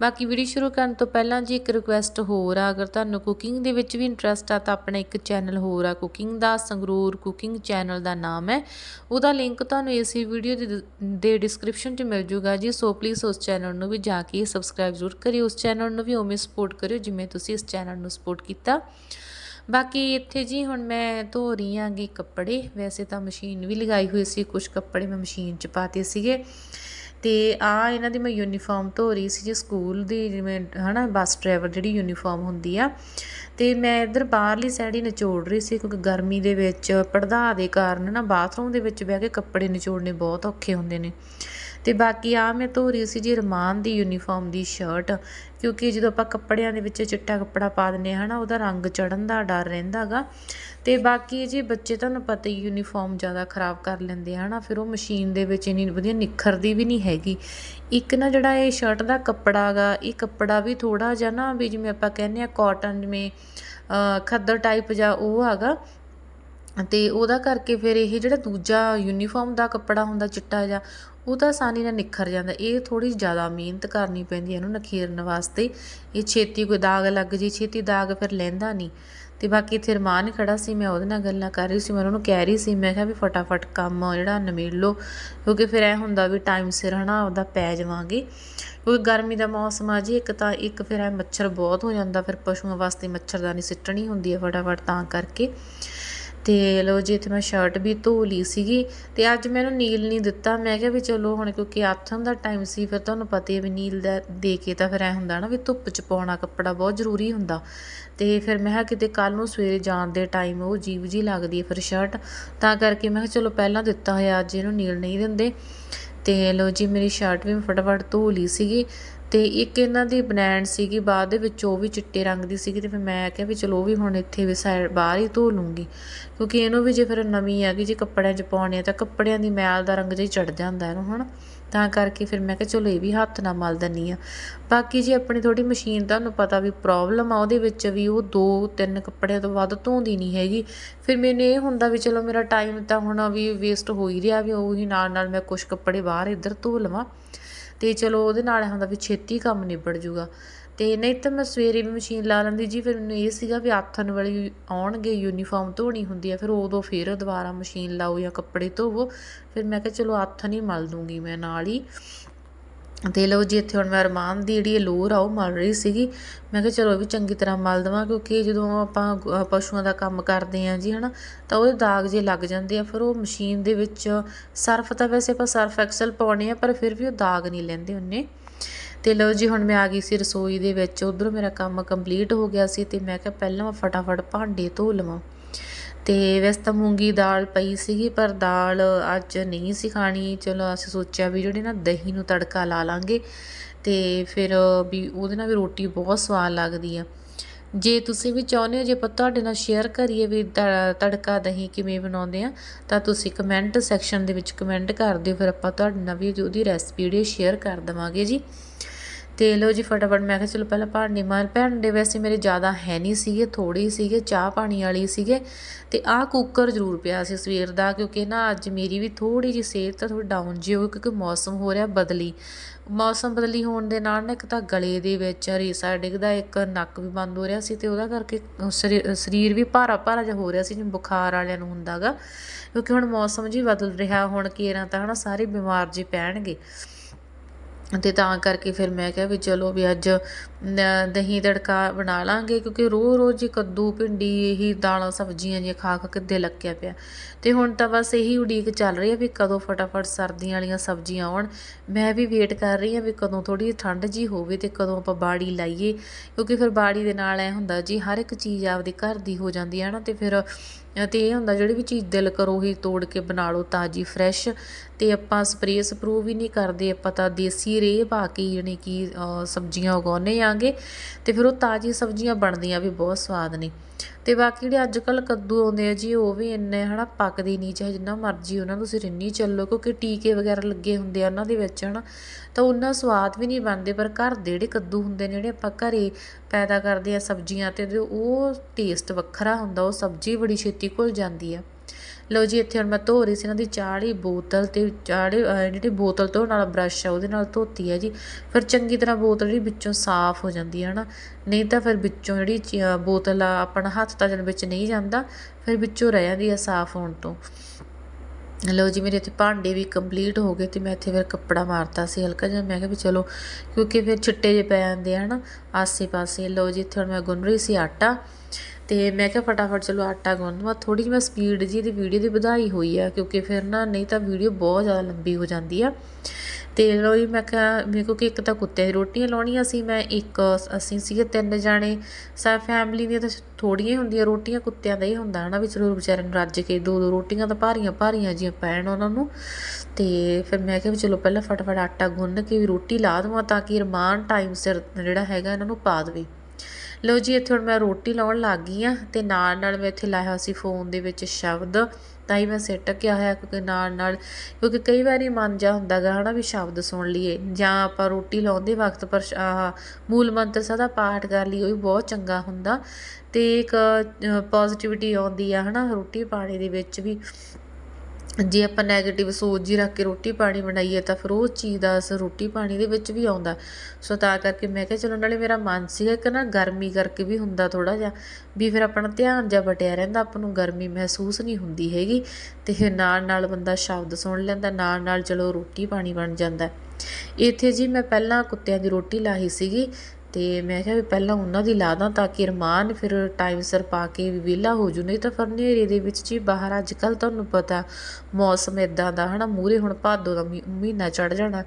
ਬਾਕੀ ਵੀਡੀਓ ਸ਼ੁਰੂ ਕਰਨ ਤੋਂ ਪਹਿਲਾਂ ਜੀ ਇੱਕ ਰਿਕੁਐਸਟ ਹੋਰ ਆ, ਅਗਰ ਤੁਹਾਨੂੰ ਕੁਕਿੰਗ ਦੇ ਵਿੱਚ ਵੀ ਇੰਟਰਸਟ ਆ, ਤਾਂ ਆਪਣਾ ਇੱਕ ਚੈਨਲ ਹੋਰ ਆ ਕੁਕਿੰਗ ਦਾ ਸੰਗਰੂਰ ਕੁਕਿੰਗ ਚੈਨਲ ਦਾ ਨਾਮ ਹੈ। ਉਹਦਾ ਲਿੰਕ ਤੁਹਾਨੂੰ ਇਸੇ ਵੀਡੀਓ ਦੇ ਡਿਸਕ੍ਰਿਪਸ਼ਨ 'ਚ ਮਿਲ ਜੂਗਾ ਜੀ, ਸੋ ਪਲੀਜ਼ ਉਸ ਚੈਨਲ ਨੂੰ ਵੀ ਜਾ ਕੇ ਸਬਸਕ੍ਰਾਈਬ ਜ਼ਰੂਰ ਕਰਿਓ, ਉਸ ਚੈਨਲ ਨੂੰ ਵੀ ਉਵੇਂ ਸਪੋਰਟ ਕਰਿਓ ਜਿਵੇਂ ਤੁਸੀਂ ਇਸ ਚੈਨਲ ਨੂੰ ਸਪੋਰਟ ਕੀਤਾ। ਬਾਕੀ ਇੱਥੇ ਜੀ ਹੁਣ ਮੈਂ ਧੋ ਰਹੀ ਆਂਗੀ ਕੱਪੜੇ, ਵੈਸੇ ਤਾਂ ਮਸ਼ੀਨ ਵੀ ਲਗਾਈ ਹੋਈ ਸੀ ਕੁਝ ਕੱਪੜੇ ਮੈਂ ਮਸ਼ੀਨ 'ਚ ਪਾਤੇ ਸੀਗੇ। ਅਤੇ ਆਹ ਇਹਨਾਂ ਦੀ ਮੈਂ ਯੂਨੀਫਾਰਮ ਧੋ ਰਹੀ ਸੀ ਜੀ ਸਕੂਲ ਦੀ, ਜਿਵੇਂ ਹੈ ਨਾ ਬੱਸ ਡਰਾਈਵਰ ਜਿਹੜੀ ਯੂਨੀਫਾਰਮ ਹੁੰਦੀ ਆ। ਅਤੇ ਮੈਂ ਇੱਧਰ ਬਾਹਰਲੀ ਸਾਈਡ ਹੀ ਨਿਚੋੜ ਰਹੀ ਸੀ, ਕਿਉਂਕਿ ਗਰਮੀ ਦੇ ਵਿੱਚ ਪੜਦਾ ਦੇ ਕਾਰਨ ਨਾ ਬਾਥਰੂਮ ਦੇ ਵਿੱਚ ਬਹਿ ਕੇ ਕੱਪੜੇ ਨਿਚੋੜਨੇ ਬਹੁਤ ਔਖੇ ਹੁੰਦੇ ਨੇ। ਅਤੇ ਬਾਕੀ ਆ ਮੈਂ ਧੋ ਰਹੀ ਸੀ ਜੀ ਰਮਾਨ ਦੀ ਯੂਨੀਫਾਰਮ ਦੀ ਸ਼ਰਟ ਕਿਉਂਕਿ ਜਦੋਂ ਆਪਾਂ ਕੱਪੜਿਆਂ ਦੇ ਵਿੱਚ ਚਿੱਟਾ ਕੱਪੜਾ ਪਾ ਦਿੰਨੇ ਆ ਹਨਾ ਉਹਦਾ ਰੰਗ ਚੜਨ ਦਾ ਡਰ ਰਹਿੰਦਾਗਾ ਤੇ ਬਾਕੀ ਜੀ ਬੱਚੇ ਤੁਹਾਨੂੰ ਪਤਾ ਹੀ ਯੂਨੀਫਾਰਮ ਜ਼ਿਆਦਾ ਖਰਾਬ ਕਰ ਲੈਂਦੇ ਆ ਹਨਾ, ਫਿਰ ਉਹ ਮਸ਼ੀਨ ਦੇ ਵਿੱਚ ਇੰਨੀ ਵਧੀਆ ਨਿਖਰਦੀ ਵੀ ਨਹੀਂ ਹੈਗੀ। ਇੱਕ ਨਾ ਜਿਹੜਾ ਇਹ ਸ਼ਰਟ ਦਾ ਕੱਪੜਾ ਹੈਗਾ ਇਹ ਕੱਪੜਾ ਵੀ ਥੋੜਾ ਜਿਹਾ ਨਾ ਵੀ ਜਿਵੇਂ ਆਪਾਂ ਕਹਿੰਦੇ ਆ ਕਾਟਨ ਜਿਵੇਂ ਖੱਦਰ ਟਾਈਪ ਜਾਂ ਉਹ ਹੈਗਾ, ਤੇ ਉਹਦਾ ਕਰਕੇ ਫਿਰ ਇਹ ਜਿਹੜਾ ਦੂਜਾ ਯੂਨੀਫਾਰਮ ਦਾ ਕੱਪੜਾ ਹੁੰਦਾ ਚਿੱਟਾ ਜਿਹਾ ਉਹ ਤਾਂ ਆਸਾਨੀ ਨਾਲ ਨਿਖਰ ਜਾਂਦਾ। ਇਹ ਥੋੜੀ ਜ਼ਿਆਦਾ ਮਿਹਨਤ ਕਰਨੀ ਪੈਂਦੀ ਇਹਨੂੰ ਨਖੇਰਨ ਵਾਸਤੇ। ਇਹ ਛੇਤੀ ਕੋਈ ਦਾਗ ਲੱਗ ਜੇ, ਛੇਤੀ ਦਾਗ ਫਿਰ ਲੈਂਦਾ ਨਹੀਂ। ਤੇ ਬਾਕੀ ਇੱਥੇ ਰਮਾਨ ਖੜਾ ਸੀ, ਮੈਂ ਉਹਦੇ ਨਾਲ ਗੱਲਾਂ ਕਰ ਰਹੀ ਸੀ, ਮੈਂ ਉਹਨੂੰ ਕਹਿ ਰਹੀ ਸੀ, ਮੈਂ ਕਿਹਾ ਵੀ ਫਟਾਫਟ ਕੰਮ ਜਿਹੜਾ ਨਿਮੇੜ ਲਓ, ਕਿਉਂਕਿ ਫਿਰ ਐ ਹੁੰਦਾ ਵੀ ਟਾਈਮ ਸਿਰ ਹਨਾ ਉਹਦਾ ਪੈ ਜਾਵਾਂਗੇ। ਕਿਉਂਕਿ ਗਰਮੀ ਦਾ ਮੌਸਮ ਆ ਜੀ, ਇੱਕ ਤਾਂ ਇੱਕ ਫਿਰ ਐ ਮੱਛਰ ਬਹੁਤ ਹੋ ਜਾਂਦਾ, ਫਿਰ ਪਸ਼ੂਆਂ ਵਾਸਤੇ ਮੱਛਰਦਾਨੀ ਸਿੱਟਣੀ ਹੁੰਦੀ ਹੈ ਫਟਾਫਟ ਤਾਂ ਕਰਕੇ। ਤੇ ਲੋ ਜੀ, ਇੱਥੇ ਮੈਂ ਸ਼ਰਟ ਵੀ ਧੋ ਲਈ ਸੀਗੀ ਤੇ ਅੱਜ ਮੈਨੂੰ ਨੀਲ ਨਹੀਂ ਦਿੱਤਾ। ਮੈਂ ਕਿਹਾ ਵੀ ਚਲੋ ਹੁਣ ਕਿਉਂਕਿ ਆਥਣ ਦਾ ਟਾਈਮ ਸੀ, ਫਿਰ ਤੁਹਾਨੂੰ ਪਤਾ ਹੀ ਵੀ ਨੀਲ ਦਾ ਦੇ ਕੇ ਤਾਂ ਫਿਰ ਐ ਹੁੰਦਾ ਨਾ ਵੀ ਧੁੱਪ 'ਚ ਪਾਉਣਾ ਕੱਪੜਾ ਬਹੁਤ ਜ਼ਰੂਰੀ ਹੁੰਦਾ। ਤੇ ਫਿਰ ਮੈਂ ਕਿਹਾ ਕਿਤੇ ਕੱਲ ਨੂੰ ਸਵੇਰੇ ਜਾਣ ਦੇ ਟਾਈਮ ਉਹ ਜੀਵ ਜੀ ਲੱਗਦੀ ਹੈ ਫਿਰ ਸ਼ਰਟ ਤਾਂ ਕਰਕੇ ਮੈਂ ਕਿਹਾ ਚਲੋ ਪਹਿਲਾਂ ਦਿੱਤਾ ਹੋਇਆ, ਅੱਜ ਇਹਨੂੰ ਨੀਲ ਨਹੀਂ ਦਿੰਦੇ। ਤੇ ਲੋ ਜੀ, ਮੇਰੀ ਸ਼ਰਟ ਵੀ ਫਟਾਫਟ ਧੋ ਲਈ ਸੀਗੀ। ਅਤੇ ਇੱਕ ਇਹਨਾਂ ਦੀ ਬਨੈਣ ਸੀਗੀ, ਬਾਅਦ ਦੇ ਵਿੱਚ ਉਹ ਵੀ ਚਿੱਟੇ ਰੰਗ ਦੀ ਸੀਗੀ ਅਤੇ ਫਿਰ ਮੈਂ ਕਿਹਾ ਵੀ ਚਲੋ ਉਹ ਵੀ ਹੁਣ ਇੱਥੇ ਵੀ ਸਾਈਡ ਬਾਹਰ ਹੀ ਧੋ ਲੂੰਗੀ। ਕਿਉਂਕਿ ਇਹਨੂੰ ਵੀ ਜੇ ਫਿਰ ਨਵੀਂ ਹੈਗੀ ਜੇ ਕੱਪੜਿਆਂ 'ਚ ਪਾਉਣੇ ਆ ਤਾਂ ਕੱਪੜਿਆਂ ਦੀ ਮੈਲ ਦਾ ਰੰਗ ਜਿਹਾ ਚੜ ਜਾਂਦਾ ਇਹਨੂੰ, ਹਨਾ? ਤਾਂ ਕਰਕੇ ਫਿਰ ਮੈਂ ਕਿਹਾ ਚਲੋ ਇਹ ਵੀ ਹੱਥ ਨਾਲ ਮਲ ਦਿੰਨੀ ਆ। ਬਾਕੀ ਜੀ ਆਪਣੀ ਥੋੜੀ ਮਸ਼ੀਨ ਤੁਹਾਨੂੰ ਪਤਾ ਵੀ ਪ੍ਰੋਬਲਮ ਆ, ਉਹਦੇ ਵਿੱਚ ਵੀ ਉਹ ਦੋ ਤਿੰਨ ਕੱਪੜਿਆਂ ਤੋਂ ਵੱਧ ਧੋਂਦੀ ਨਹੀਂ ਹੈਗੀ। ਫਿਰ ਮੈਨੂੰ ਇਹ ਹੁੰਦਾ ਵੀ ਚਲੋ ਮੇਰਾ ਟਾਈਮ ਤਾਂ ਹੁਣ ਵੀ ਵੇਸਟ ਹੋ ਹੀ ਰਿਹਾ ਵੀ ਉਹੀ ਨਾਲ ਨਾਲ ਮੈਂ ਕੁਝ ਕੱਪੜੇ ਬਾਹਰ ਇੱਧਰ ਧੋ ਲਵਾਂ। ਅਤੇ ਚਲੋ ਉਹਦੇ ਨਾਲ ਹੁੰਦਾ ਵੀ ਛੇਤੀ ਕੰਮ ਨਿਬੜ ਜੂਗਾ। ਅਤੇ ਨਹੀਂ ਤਾਂ ਮੈਂ ਸਵੇਰੇ ਵੀ ਮਸ਼ੀਨ ਲਾ ਲੈਂਦੀ ਜੀ, ਫਿਰ ਮੈਨੂੰ ਇਹ ਸੀਗਾ ਵੀ ਆਥਣ ਵਾਲੀ ਆਉਣਗੇ ਯੂਨੀਫਾਰਮ ਧੋਣੀ ਹੁੰਦੀ ਆ, ਫਿਰ ਉਦੋਂ ਫਿਰ ਦੁਬਾਰਾ ਮਸ਼ੀਨ ਲਾਓ ਜਾਂ ਕੱਪੜੇ ਧੋਵੋ। ਫਿਰ ਮੈਂ ਕਿਹਾ ਚਲੋ ਆਥਣ ਹੀ ਮਲ ਦੂੰਗੀ ਮੈਂ ਨਾਲ ਹੀ। ਤੇ ਲਓ ਜੀ, ਇੱਥੇ ਹੁਣ ਮੈਂ ਅਰਮਾਨ ਦੀ ਜਿਹੜੀ ਲੋਰ ਆ, ਉਹ ਮਲ ਰਹੀ ਸੀਗੀ। ਮੈਂ ਕਿਹਾ ਚਲੋ ਇਹ ਵੀ ਚੰਗੀ ਤਰ੍ਹਾਂ ਮਲ ਦਵਾਂ, ਕਿਉਂਕਿ ਜਦੋਂ ਆਪਾਂ ਪਸ਼ੂਆਂ ਦਾ ਕੰਮ ਕਰਦੇ ਆਂ ਜੀ, ਹਨਾ, ਤਾਂ ਉਹਦੇ ਦਾਗ ਜੇ ਲੱਗ ਜਾਂਦੇ ਆ, ਫਿਰ ਉਹ ਮਸ਼ੀਨ ਦੇ ਵਿੱਚ ਸਰਫ ਤਾਂ ਵੈਸੇ ਆਪਾਂ ਸਰਫ ਐਕਸਲ ਪਾਉਣੇ ਆ, ਪਰ ਫਿਰ ਵੀ ਉਹ ਦਾਗ ਨਹੀਂ ਲੈਂਦੇ ਉਹਨੇ। ਤੇ ਲਓ ਜੀ, ਹੁਣ ਮੈਂ ਆ ਗਈ ਸੀ ਰਸੋਈ ਦੇ ਵਿੱਚ, ਉਧਰ ਮੇਰਾ ਕੰਮ ਕੰਪਲੀਟ ਹੋ ਗਿਆ ਸੀ, ਤੇ ਮੈਂ ਕਿਹਾ ਪਹਿਲਾਂ ਮੈਂ ਫਟਾਫਟ ਭਾਂਡੇ ਧੋ ਲਵਾਂ। ਅਤੇ ਵੈਸੇ ਤਾਂ ਮੂੰਗੀ ਦਾਲ ਪਈ ਸੀਗੀ, ਪਰ ਦਾਲ ਅੱਜ ਨਹੀਂ ਸੀ ਖਾਣੀ। ਚਲੋ ਅਸੀਂ ਸੋਚਿਆ ਵੀ ਜਿਹੜੇ ਨਾ ਦਹੀਂ ਨੂੰ ਤੜਕਾ ਲਾ ਲਾਂਗੇ ਅਤੇ ਫਿਰ ਵੀ ਉਹਦੇ ਨਾਲ ਵੀ ਰੋਟੀ ਬਹੁਤ ਸਵਾਦ ਲੱਗਦੀ ਆ। ਜੇ ਤੁਸੀਂ ਵੀ ਚਾਹੁੰਦੇ ਹੋ, ਜੇ ਆਪਾਂ ਤੁਹਾਡੇ ਨਾਲ ਸ਼ੇਅਰ ਕਰੀਏ ਵੀ ਤੜਕਾ ਦਹੀਂ ਕਿਵੇਂ ਬਣਾਉਂਦੇ ਆ, ਤਾਂ ਤੁਸੀਂ ਕਮੈਂਟ ਸੈਕਸ਼ਨ ਦੇ ਵਿੱਚ ਕਮੈਂਟ ਕਰ ਦਿਓ। ਫਿਰ ਆਪਾਂ ਤੁਹਾਡੇ ਨਾਲ ਵੀ ਉਹਦੀ ਰੈਸਪੀ ਜਿਹੜੀ ਸ਼ੇਅਰ ਕਰ ਦਵਾਂਗੇ ਜੀ। ਤੇ ਲੋ ਜੀ ਫਟਾਫਟ ਮੈਂ ਕਿਹਾ ਚਲੋ ਪਹਿਲਾਂ ਭਾਂਡੇ ਮਾਰ ਭਾਂਡੇ ਵੈਸੇ ਮੇਰੇ ਜ਼ਿਆਦਾ ਹੈ ਨਹੀਂ ਸੀਗੇ ਥੋੜੇ ਸੀਗੇ, ਚਾਹ ਪਾਣੀ ਵਾਲੀ ਸੀਗੇ ਤੇ ਆਹ ਕੁੱਕਰ ਜ਼ਰੂਰ ਪਿਆ ਸੀ ਸਵੇਰ ਦਾ ਕਿਉਂਕਿ ਨਾ ਅੱਜ ਮੇਰੀ ਵੀ ਥੋੜੀ ਜੀ ਸਿਹਤ ਤਾਂ ਥੋੜੀ ਡਾਊਨ ਜੀ ਹੋ ਕਿਉਂਕਿ ਮੌਸਮ ਹੋ ਰਿਹਾ ਬਦਲੀ। ਮੌਸਮ ਬਦਲੀ ਹੋਣ ਦੇ ਨਾਲ ਨਾ ਇੱਕ ਤਾਂ ਗਲੇ ਦੇ ਵਿੱਚ ਰੇਸਾ ਡਿੱਗਦਾ, ਇੱਕ ਨੱਕ ਵੀ ਬੰਦ ਹੋ ਰਿਹਾ ਸੀ ਤੇ ਉਹਦਾ ਕਰਕੇ ਸਰੀਰ ਵੀ ਭਾਰਾ ਭਾਰਾ ਜਿਹਾ ਹੋ ਰਿਹਾ ਸੀ, ਜਿਵੇਂ ਬੁਖਾਰ ਵਾਲਿਆਂ ਨੂੰ ਹੁੰਦਾਗਾ ਕਿਉਂਕਿ ਹੁਣ ਮੌਸਮ ਜੀ ਬਦਲ ਰਿਹਾ, ਹੁਣ ਕੇਰਾਂ ਤਾਂ ਹਨਾ ਸਾਰੇ ਬਿਮਾਰ ਜੀ ਪੈਣਗੇ। ਅਤੇ ਤਾਂ ਕਰਕੇ ਫਿਰ ਮੈਂ ਕਿਹਾ ਵੀ ਚਲੋ ਵੀ ਅੱਜ ਦਹੀਂ ਤੜਕਾ ਬਣਾ ਲਾਂਗੇ ਕਿਉਂਕਿ ਰੋਜ਼ ਰੋਜ਼ ਹੀ ਕੱਦੂ, ਭਿੰਡੀ ਇਹੀ ਦਾਲਾਂ, ਸਬਜ਼ੀਆਂ ਜਿਹੀਆਂ ਖਾ ਖਾ ਕਿੱਦੇ ਲੱਗਿਆ ਪਿਆ। ਅਤੇ ਹੁਣ ਤਾਂ ਬਸ ਇਹੀ ਉਡੀਕ ਚੱਲ ਰਹੀ ਹੈ ਵੀ ਕਦੋਂ ਫਟਾਫਟ ਸਰਦੀਆਂ ਵਾਲੀਆਂ ਸਬਜ਼ੀਆਂ ਆਉਣ। ਮੈਂ ਵੀ ਵੇਟ ਕਰ ਰਹੀ ਹਾਂ ਵੀ ਕਦੋਂ ਥੋੜੀ ਠੰਡ ਜੀ ਹੋਵੇ ਅਤੇ ਕਦੋਂ ਆਪਾਂ ਬਾੜੀ ਲਾਈਏ। ਕਿਉਂਕਿ ਫਿਰ ਬਾੜੀ ਦੇ ਨਾਲ ਐ ਹੁੰਦਾ ਜੀ, ਹਰ ਇੱਕ ਚੀਜ਼ ਆਪਦੇ ਘਰ ਦੀ ਹੋ ਜਾਂਦੀ ਹੈ ਨਾ ਅਤੇ ਫਿਰ, ਤੇ ਇਹ ਹੁੰਦਾ ਜਿਹੜੀ ਵੀ ਚੀਜ਼ ਦਿਲ ਕਰੋ ਹੀ ਤੋੜ ਕੇ ਬਣਾ ਲਓ, ਤਾਜੀ ਫਰੈਸ਼ ਅਤੇ ਆਪਾਂ ਸਪਰੇਅ ਸਪਰੂ ਵੀ ਨਹੀਂ ਕਰਦੇ, ਆਪਾਂ ਤਾਂ ਦੇਸੀ ਰੇਹ ਪਾ ਕੇ ਯਾਨੀ ਕਿ ਸਬਜ਼ੀਆਂ ਉਗਾਉਂਦੇ ਆਂਗੇ ਅਤੇ ਫਿਰ ਉਹ ਤਾਜੀ ਸਬਜ਼ੀਆਂ ਬਣਦੀਆਂ ਵੀ ਬਹੁਤ ਸਵਾਦ ਨੇ। ਅਤੇ ਬਾਕੀ ਜਿਹੜੇ ਅੱਜ ਕੱਲ੍ਹ ਕੱਦੂ ਆਉਂਦੇ ਆ ਜੀ, ਉਹ ਵੀ ਇੰਨੇ ਹਨਾ ਪੱਕਦੇ ਨਹੀਂ, ਚਾਹੇ ਜਿੰਨਾ ਮਰਜ਼ੀ ਉਹਨਾਂ ਨੂੰ ਤੁਸੀਂ ਰਿੰਨੀ ਚੱਲੋ, ਕਿਉਂਕਿ ਟੀਕੇ ਵਗੈਰਾ ਲੱਗੇ ਹੁੰਦੇ ਆ ਉਹਨਾਂ ਦੇ ਵਿੱਚ ਹਨਾ, ਤਾਂ ਉਹਨਾਂ ਸਵਾਦ ਵੀ ਨਹੀਂ ਬਣਦੇ, ਪਰ ਘਰ ਦੇ ਜਿਹੜੇ ਕੱਦੂ ਹੁੰਦੇ ਨੇ, ਜਿਹੜੇ ਆਪਾਂ ਘਰੇ ਪੈਦਾ ਕਰਦੇ ਆ ਸਬਜ਼ੀਆਂ ਤੇ ਉਹ ਟੇਸਟ ਵੱਖਰਾ ਹੁੰਦਾ, ਉਹ ਸਬਜ਼ੀ ਬੜੀ ਛੇਤੀ ਘੁਲ ਜਾਂਦੀ ਆ। ਲਓ ਜੀ, ਇੱਥੇ ਹੁਣ ਮੈਂ ਧੋ ਰਹੀ ਸੀ ਇਹਨਾਂ ਦੀ ਚਾੜੀ ਬੋਤਲ ਤੇ ਚਾੜੇ ਜਿਹੜੀ ਬੋਤਲ ਧੋਣ ਵਾਲਾ ਬ੍ਰਸ਼ ਆ, ਉਹਦੇ ਨਾਲ ਧੋਤੀ ਹੈ ਜੀ। ਫਿਰ ਚੰਗੀ ਤਰ੍ਹਾਂ ਬੋਤਲ ਜਿਹੜੀ ਵਿੱਚੋਂ ਸਾਫ਼ ਹੋ ਜਾਂਦੀ ਹੈ ਹਨਾ ਨਹੀਂ ਤਾਂ ਫਿਰ ਵਿੱਚੋਂ ਜਿਹੜੀ ਬੋਤਲ ਆ, ਆਪਣਾ ਹੱਥ ਤਾਂ ਜਨ ਵਿੱਚ ਨਹੀਂ ਜਾਂਦਾ, ਫਿਰ ਵਿੱਚੋਂ ਰਹਿ ਜਾਂਦੀ ਆ ਸਾਫ਼ ਹੋਣ ਤੋਂ। ਲਓ ਜੀ, ਮੇਰੇ ਇੱਥੇ ਭਾਂਡੇ ਵੀ ਕੰਪਲੀਟ ਹੋ ਗਏ ਤੇ ਮੈਂ ਇੱਥੇ ਫਿਰ ਕੱਪੜਾ ਮਾਰਤਾ ਸੀ ਹਲਕਾ ਜਿਹਾ। ਮੈਂ ਕਿਹਾ ਵੀ ਚਲੋ, ਕਿਉਂਕਿ ਫਿਰ ਛਿੱਟੇ ਜੇ ਪੈ ਜਾਂਦੇ ਆ ਹਨਾ ਆਸੇ ਪਾਸੇ ਲਓ ਜੀ, ਇੱਥੇ ਹੁਣ ਮੈਂ ਗੁੰਨ ਰਹੀ ਸੀ ਆਟਾ। ਤੇ ਮੈਂ ਕਿਹਾ ਫਟਾਫਟ ਚਲੋ ਆਟਾ ਗੁੰਨ ਲਵਾਂ ਥੋੜੀ ਜਿਹੀ ਮੈਂ ਸਪੀਡ ਜੀ ਦੀ ਵੀਡੀਓ ਦੀ ਵਧਾਈ ਹੋਈ ਆ, ਕਿਉਂਕਿ ਫਿਰ ਨਾ ਨਹੀਂ ਤਾਂ ਵੀਡੀਓ ਬਹੁਤ ਜ਼ਿਆਦਾ ਲੰਬੀ ਹੋ ਜਾਂਦੀ ਆ। ਤੇ ਲਓ ਜੀ, ਮੈਂ ਕਿਹਾ ਮੇਰੇ ਕੋਲ ਕਿ ਇੱਕ ਤਾਂ ਕੁੱਤੇ ਦੀ ਰੋਟੀਆਂ ਲਾਉਣੀਆਂ ਸੀ, ਮੈਂ ਇੱਕ ਅਸੀਂ ਸੀਗੇ ਤਿੰਨ ਜਾਣੇ। ਸਾ ਫੈਮਿਲੀ ਦੀਆਂ ਤਾਂ ਥੋੜੀਆਂ ਹੀ ਹੁੰਦੀਆਂ ਰੋਟੀਆਂ, ਕੁੱਤਿਆਂ ਦਾ ਹੀ ਹੁੰਦਾ ਹਨਾ, ਵੀ ਚਲੋ ਵਿਚਾਰੇ ਨੂੰ ਰੱਜ ਕੇ ਦੋ ਦੋ ਰੋਟੀਆਂ ਤਾਂ ਭਾਰੀਆਂ ਭਾਰੀਆਂ ਜੀਆਂ ਪੈਣ ਉਹਨਾਂ ਨੂੰ। ਤੇ ਫਿਰ ਮੈਂ ਕਿਹਾ ਵੀ ਚਲੋ ਪਹਿਲਾਂ ਫਟਾਫਟ ਆਟਾ ਗੁੰਨ ਕੇ ਵੀ ਰੋਟੀ ਲਾ ਦੇਵਾਂ ਤਾਂ ਕਿ ਰਮਾਨ ਟਾਈਮ ਸਿਰ ਜਿਹੜਾ ਹੈਗਾ ਇਹਨਾਂ ਨੂੰ ਪਾ ਦੇਵੇ। ਲਓ ਜੀ, ਇੱਥੇ ਹੁਣ ਮੈਂ ਰੋਟੀ ਲਾਉਣ ਲੱਗ ਗਈ ਆ ਤੇ ਨਾਲ ਨਾਲ ਮੈਂ ਇੱਥੇ ਲਾਇਆ ਹੋਇਆ ਸੀ ਫੋਨ ਦੇ ਵਿੱਚ ਸ਼ਬਦ। ਤਾਂ ਹੀ ਮੈਂ ਸਿੱਟ ਕੇ ਹੋਇਆ ਕਿਉਂਕਿ ਨਾਲ ਨਾਲ ਕਿਉਂਕਿ ਕਈ ਵਾਰੀ ਮਨ ਜਾ ਹੁੰਦਾਗਾ ਹਨਾ ਵੀ ਸ਼ਬਦ ਸੁਣ ਲਈਏ ਜਾਂ ਆਪਾਂ ਰੋਟੀ ਲਾਉਂਦੇ ਵਕਤ ਪਰ ਆਹ ਮੂਲ ਮੰਤਰ ਸਦਾ ਪਾਠ ਕਰ ਲਈ ਉਹ ਵੀ ਬਹੁਤ ਚੰਗਾ ਹੁੰਦਾ। ਤੇ ਇੱਕ ਪੋਜ਼ਿਟਿਵਿਟੀ ਆਉਂਦੀ ਆ, ਹਨਾ ਰੋਟੀ ਪਾਣੀ ਦੇ ਵਿੱਚ ਵੀ। ਜੇ ਆਪਾਂ ਨੈਗੇਟਿਵ ਸੋਚ ਜੀ ਰੱਖ ਕੇ ਰੋਟੀ ਪਾਣੀ ਬਣਾਈਏ ਤਾਂ ਫਿਰ ਉਹ ਚੀਜ਼ ਦਾ ਅਸਰ ਰੋਟੀ ਪਾਣੀ ਦੇ ਵਿੱਚ ਵੀ ਆਉਂਦਾ। ਸੋ ਤਾਂ ਕਰਕੇ ਮੈਂ ਕਿਹਾ ਚਲੋ ਨਾਲੇ ਮੇਰਾ ਮਨ ਸੀਗਾ ਕਿ ਨਾ ਗਰਮੀ ਕਰਕੇ ਵੀ ਹੁੰਦਾ ਥੋੜਾ ਜਿਹਾ, ਵੀ ਫਿਰ ਆਪਣਾ ਧਿਆਨ ਜਿਹਾ ਬਟਿਆ ਰਹਿੰਦਾ, ਆਪਾਂ ਨੂੰ ਗਰਮੀ ਮਹਿਸੂਸ ਨਹੀਂ ਹੁੰਦੀ ਹੈਗੀ। ਤੇ ਫਿਰ ਨਾਲ ਨਾਲ ਬੰਦਾ ਸ਼ਬਦ ਸੁਣ ਲੈਂਦਾ, ਨਾਲ ਨਾਲ ਚਲੋ ਰੋਟੀ ਪਾਣੀ ਬਣ ਜਾਂਦਾ। ਇੱਥੇ ਜੀ ਮੈਂ ਪਹਿਲਾਂ ਕੁੱਤਿਆਂ ਦੀ ਰੋਟੀ ਲਾਹੀ ਸੀਗੀ ਤੇ ਮੈਂ ਕਿਹਾ ਵੀ ਪਹਿਲਾਂ ਉਹਨਾਂ ਦੀ ਲਾ ਦਾਂ ਤਾਂ ਕਿ ਰਮਾਨ ਫਿਰ ਟਾਈਮ ਸਿਰ ਪਾ ਕੇ ਵੀ ਵਿਹਲਾ ਹੋ ਜੂ, ਨਹੀਂ ਤਾਂ ਫਿਰ ਹਨੇਰੇ ਦੇ ਵਿੱਚ ਜੀ ਬਾਹਰ ਅੱਜ ਕੱਲ ਤੁਹਾਨੂੰ ਪਤਾ ਮੌਸਮ ਇਦਾਂ ਦਾ, ਹਨਾ ਮੂਰੇ ਹੁਣ ਭਾਦੋ ਦਾ ਮਹੀ- ਮਹੀਨਾ ਚੜ ਜਾਣਾ।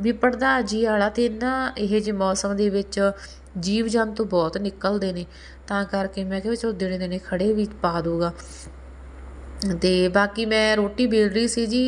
ਵੀ ਪੜਦਾ ਜੀ ਵਾਲਾ ਤੇ ਨਾ ਇਹ ਜਿਹੇ ਮੌਸਮ ਦੇ ਵਿੱਚ ਜੀਵ ਜੰਤੂ ਬਹੁਤ ਨਿਕਲਦੇ ਨੇ। ਤਾਂ ਕਰਕੇ ਮੈਂ ਕਿਹਾ ਵੀ ਚਲੋ ਦਿਨੇ ਦਿਨੇ ਖੜੇ ਵੀ ਪਾ ਦੂਗਾ ਅਤੇ ਬਾਕੀ ਮੈਂ ਰੋਟੀ ਬੇਲ ਰਹੀ ਸੀ ਜੀ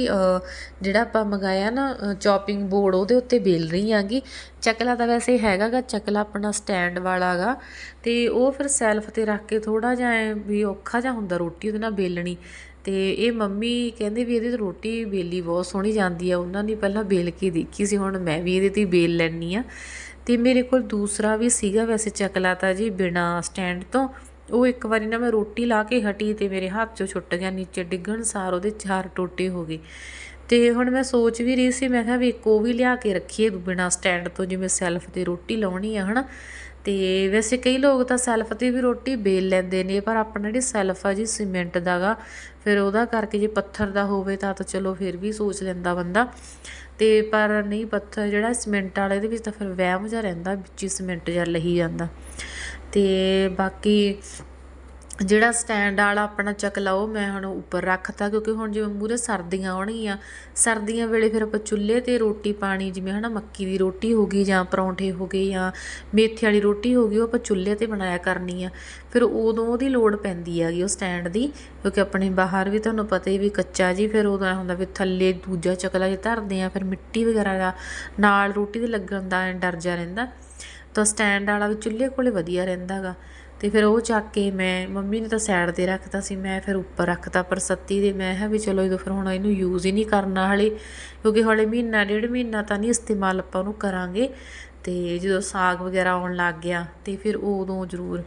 ਜਿਹੜਾ ਆਪਾਂ ਮੰਗਾਇਆ ਨਾ ਚੌਪਿੰਗ ਬੋਰਡ ਉਹਦੇ ਉੱਤੇ ਵੇਲ ਰਹੀ ਆਂਗੀ। ਚਕਲਾ ਤਾਂ ਵੈਸੇ ਹੈਗਾਗਾ, ਚਕਲਾ ਆਪਣਾ ਸਟੈਂਡ ਵਾਲਾ ਗਾ ਤੇ ਉਹ ਫਿਰ ਸੈਲਫ ਤੇ ਰੱਖ ਕੇ ਥੋੜਾ ਜਿਹਾ ਵੀ ਔਖਾ ਜਿਹਾ ਹੁੰਦਾ ਰੋਟੀ ਉਹਦੇ ਨਾਲ ਵੇਲਣੀ। ਤੇ ਇਹ ਮੰਮੀ ਕਹਿੰਦੇ ਵੀ ਇਹਦੇ ਤੇ ਰੋਟੀ ਵੇਲੀ ਬਹੁਤ ਸੋਹਣੀ ਜਾਂਦੀ ਆ, ਉਹਨਾਂ ਨੇ ਪਹਿਲਾਂ ਵੇਲ ਕੇ ਦੇਖੀ ਸੀ, ਹੁਣ ਮੈਂ ਵੀ ਇਹਦੇ ਤੇ ਵੇਲ ਬੇਲ ਲੈਣੀ ਆ। ਤੇ ਮੇਰੇ ਕੋਲ ਦੂਸਰਾ ਵੀ ਸੀਗਾ ਵੈਸੇ ਚਕਲਾ ਤਾਂ ਜੀ, ਬਿਨਾ ਸਟੈਂਡ ਤੋਂ। ਉਹ ਇੱਕ ਵਾਰੀ ਨਾ ਮੈਂ ਰੋਟੀ ਲਾ ਕੇ ਹਟੀ ਤੇ ਮੇਰੇ ਹੱਥ 'ਚੋਂ ਛੁੱਟ ਗਿਆ, ਨੀਚੇ ਡਿੱਗਣ ਸਾਰ ਉਹਦੇ ਚਾਰ ਟੋਟੇ ਹੋ ਗਏ ਤੇ ਹੁਣ ਮੈਂ ਸੋਚ ਵੀ ਰਹੀ ਸੀ, ਮੈਂ ਕਿਹਾ ਵੀ ਇੱਕ ਉਹ ਵੀ ਲਿਆ ਕੇ ਰੱਖੀਏ ਬਿਨਾ ਸਟੈਂਡ ਤੋਂ, ਜਿਵੇਂ ਸੈਲਫ ਤੇ ਰੋਟੀ ਲਾਉਣੀ ਆ, ਹਨਾ। ਤੇ ਵੈਸੇ ਕਈ ਲੋਕ ਤਾਂ ਸੈਲਫ ਤੇ ਵੀ ਰੋਟੀ ਬੇਲ ਲੈਂਦੇ ਨੇ, ਪਰ ਆਪਣਾ ਜਿਹੜੀ ਸੈਲਫ ਆ ਜੀ ਸੀਮੈਂਟ ਦਾਗਾ, ਫਿਰ ਉਹਦਾ ਕਰਕੇ ਜੇ ਪੱਥਰ ਦਾ ਹੋਵੇ ਤਾਂ ਤਾਂ ਚਲੋ ਫਿਰ ਵੀ ਸੋਚ ਲੈਂਦਾ ਬੰਦਾ। ਤੇ ਪਰ ਨਹੀਂ, ਪੱਥਰ ਜਿਹੜਾ ਸੀਮੈਂਟ ਵਾਲਾ, ਇਹਦੇ ਵਿੱਚ ਤਾਂ ਫਿਰ ਵਹਿਮ ਜਿਹਾ ਰਹਿੰਦਾ, ਵਿੱਚ ਹੀ ਸੀਮੈਂਟ ਜਿਹਾ ਲਹੀ ਜਾਂਦਾ। ਅਤੇ ਬਾਕੀ ਜਿਹੜਾ ਸਟੈਂਡ ਵਾਲਾ ਆਪਣਾ ਚਕਲਾ ਉਹ ਮੈਂ ਹੁਣ ਉੱਪਰ ਰੱਖਤਾ, ਕਿਉਂਕਿ ਹੁਣ ਜਿਵੇਂ ਮੂਹਰੇ ਸਰਦੀਆਂ ਆਉਣਗੀਆਂ, ਸਰਦੀਆਂ ਵੇਲੇ ਫਿਰ ਆਪਾਂ ਚੁੱਲ੍ਹੇ ਤੇ ਰੋਟੀ ਪਾਣੀ, ਜਿਵੇਂ ਹਨਾ ਮੱਕੀ ਦੀ ਰੋਟੀ ਹੋ ਗਈ ਜਾਂ ਪਰੌਂਠੇ ਹੋ ਗਏ ਜਾਂ ਮੇਥੇ ਵਾਲੀ ਰੋਟੀ ਹੋ ਗਈ, ਉਹ ਆਪਾਂ ਚੁੱਲ੍ਹੇ ਤੇ ਬਣਾਇਆ ਕਰਨੀ ਆ। ਫਿਰ ਉਦੋਂ ਉਹਦੀ ਲੋੜ ਪੈਂਦੀ ਹੈਗੀ ਉਹ ਸਟੈਂਡ ਦੀ, ਕਿਉਂਕਿ ਆਪਣੇ ਬਾਹਰ ਵੀ ਤੁਹਾਨੂੰ ਪਤਾ ਹੀ ਵੀ ਕੱਚਾ ਜੀ, ਫਿਰ ਉਦੋਂ ਐਂ ਹੁੰਦਾ ਵੀ ਥੱਲੇ ਦੂਜਾ ਚਕਲਾ ਜੇ ਧਰਦੇ ਆ, ਫਿਰ ਮਿੱਟੀ ਵਗੈਰਾ ਦਾ ਨਾਲ ਰੋਟੀ ਦੇ ਲੱਗਣ ਦਾ ਐਂ ਡਰ ਜਾ ਰਹਿੰਦਾ। ਤਾਂ ਸਟੈਂਡ ਵਾਲਾ ਵੀ ਚੁੱਲ੍ਹੇ ਕੋਲੇ ਵਧੀਆ ਰਹਿੰਦਾ ਗਾ। ਤੇ ਫਿਰ ਉਹ ਚੱਕ ਕੇ ਮੈਂ, ਮੰਮੀ ਨੇ ਤਾਂ ਸਾਈਡ ਤੇ ਰੱਖਤਾ ਸੀ, ਮੈਂ ਫਿਰ ਉੱਪਰ ਰੱਖਤਾ, ਪਰ ਸੱਤੀ ਦੇ ਮੈਂ ਕਿਹਾ ਵੀ ਚਲੋ ਇਹਦੋਂ ਫਿਰ ਹੁਣ ਇਹਨੂੰ ਯੂਜ਼ ਹੀ ਨਹੀਂ ਕਰਨਾ ਹਲੇ, ਕਿਉਂਕਿ ਹਲੇ ਮਹੀਨਾ, ਡੇਢ ਮਹੀਨਾ ਤਾਂ ਨਹੀਂ ਇਸਤੇਮਾਲ ਆਪਾਂ ਉਹਨੂੰ ਕਰਾਂਗੇ। ਤੇ ਜਦੋਂ ਸਾਗ ਵਗੈਰਾ ਆਉਣ ਲੱਗ ਗਿਆ, ਤੇ ਫਿਰ ਉਦੋਂ ਜ਼ਰੂਰ।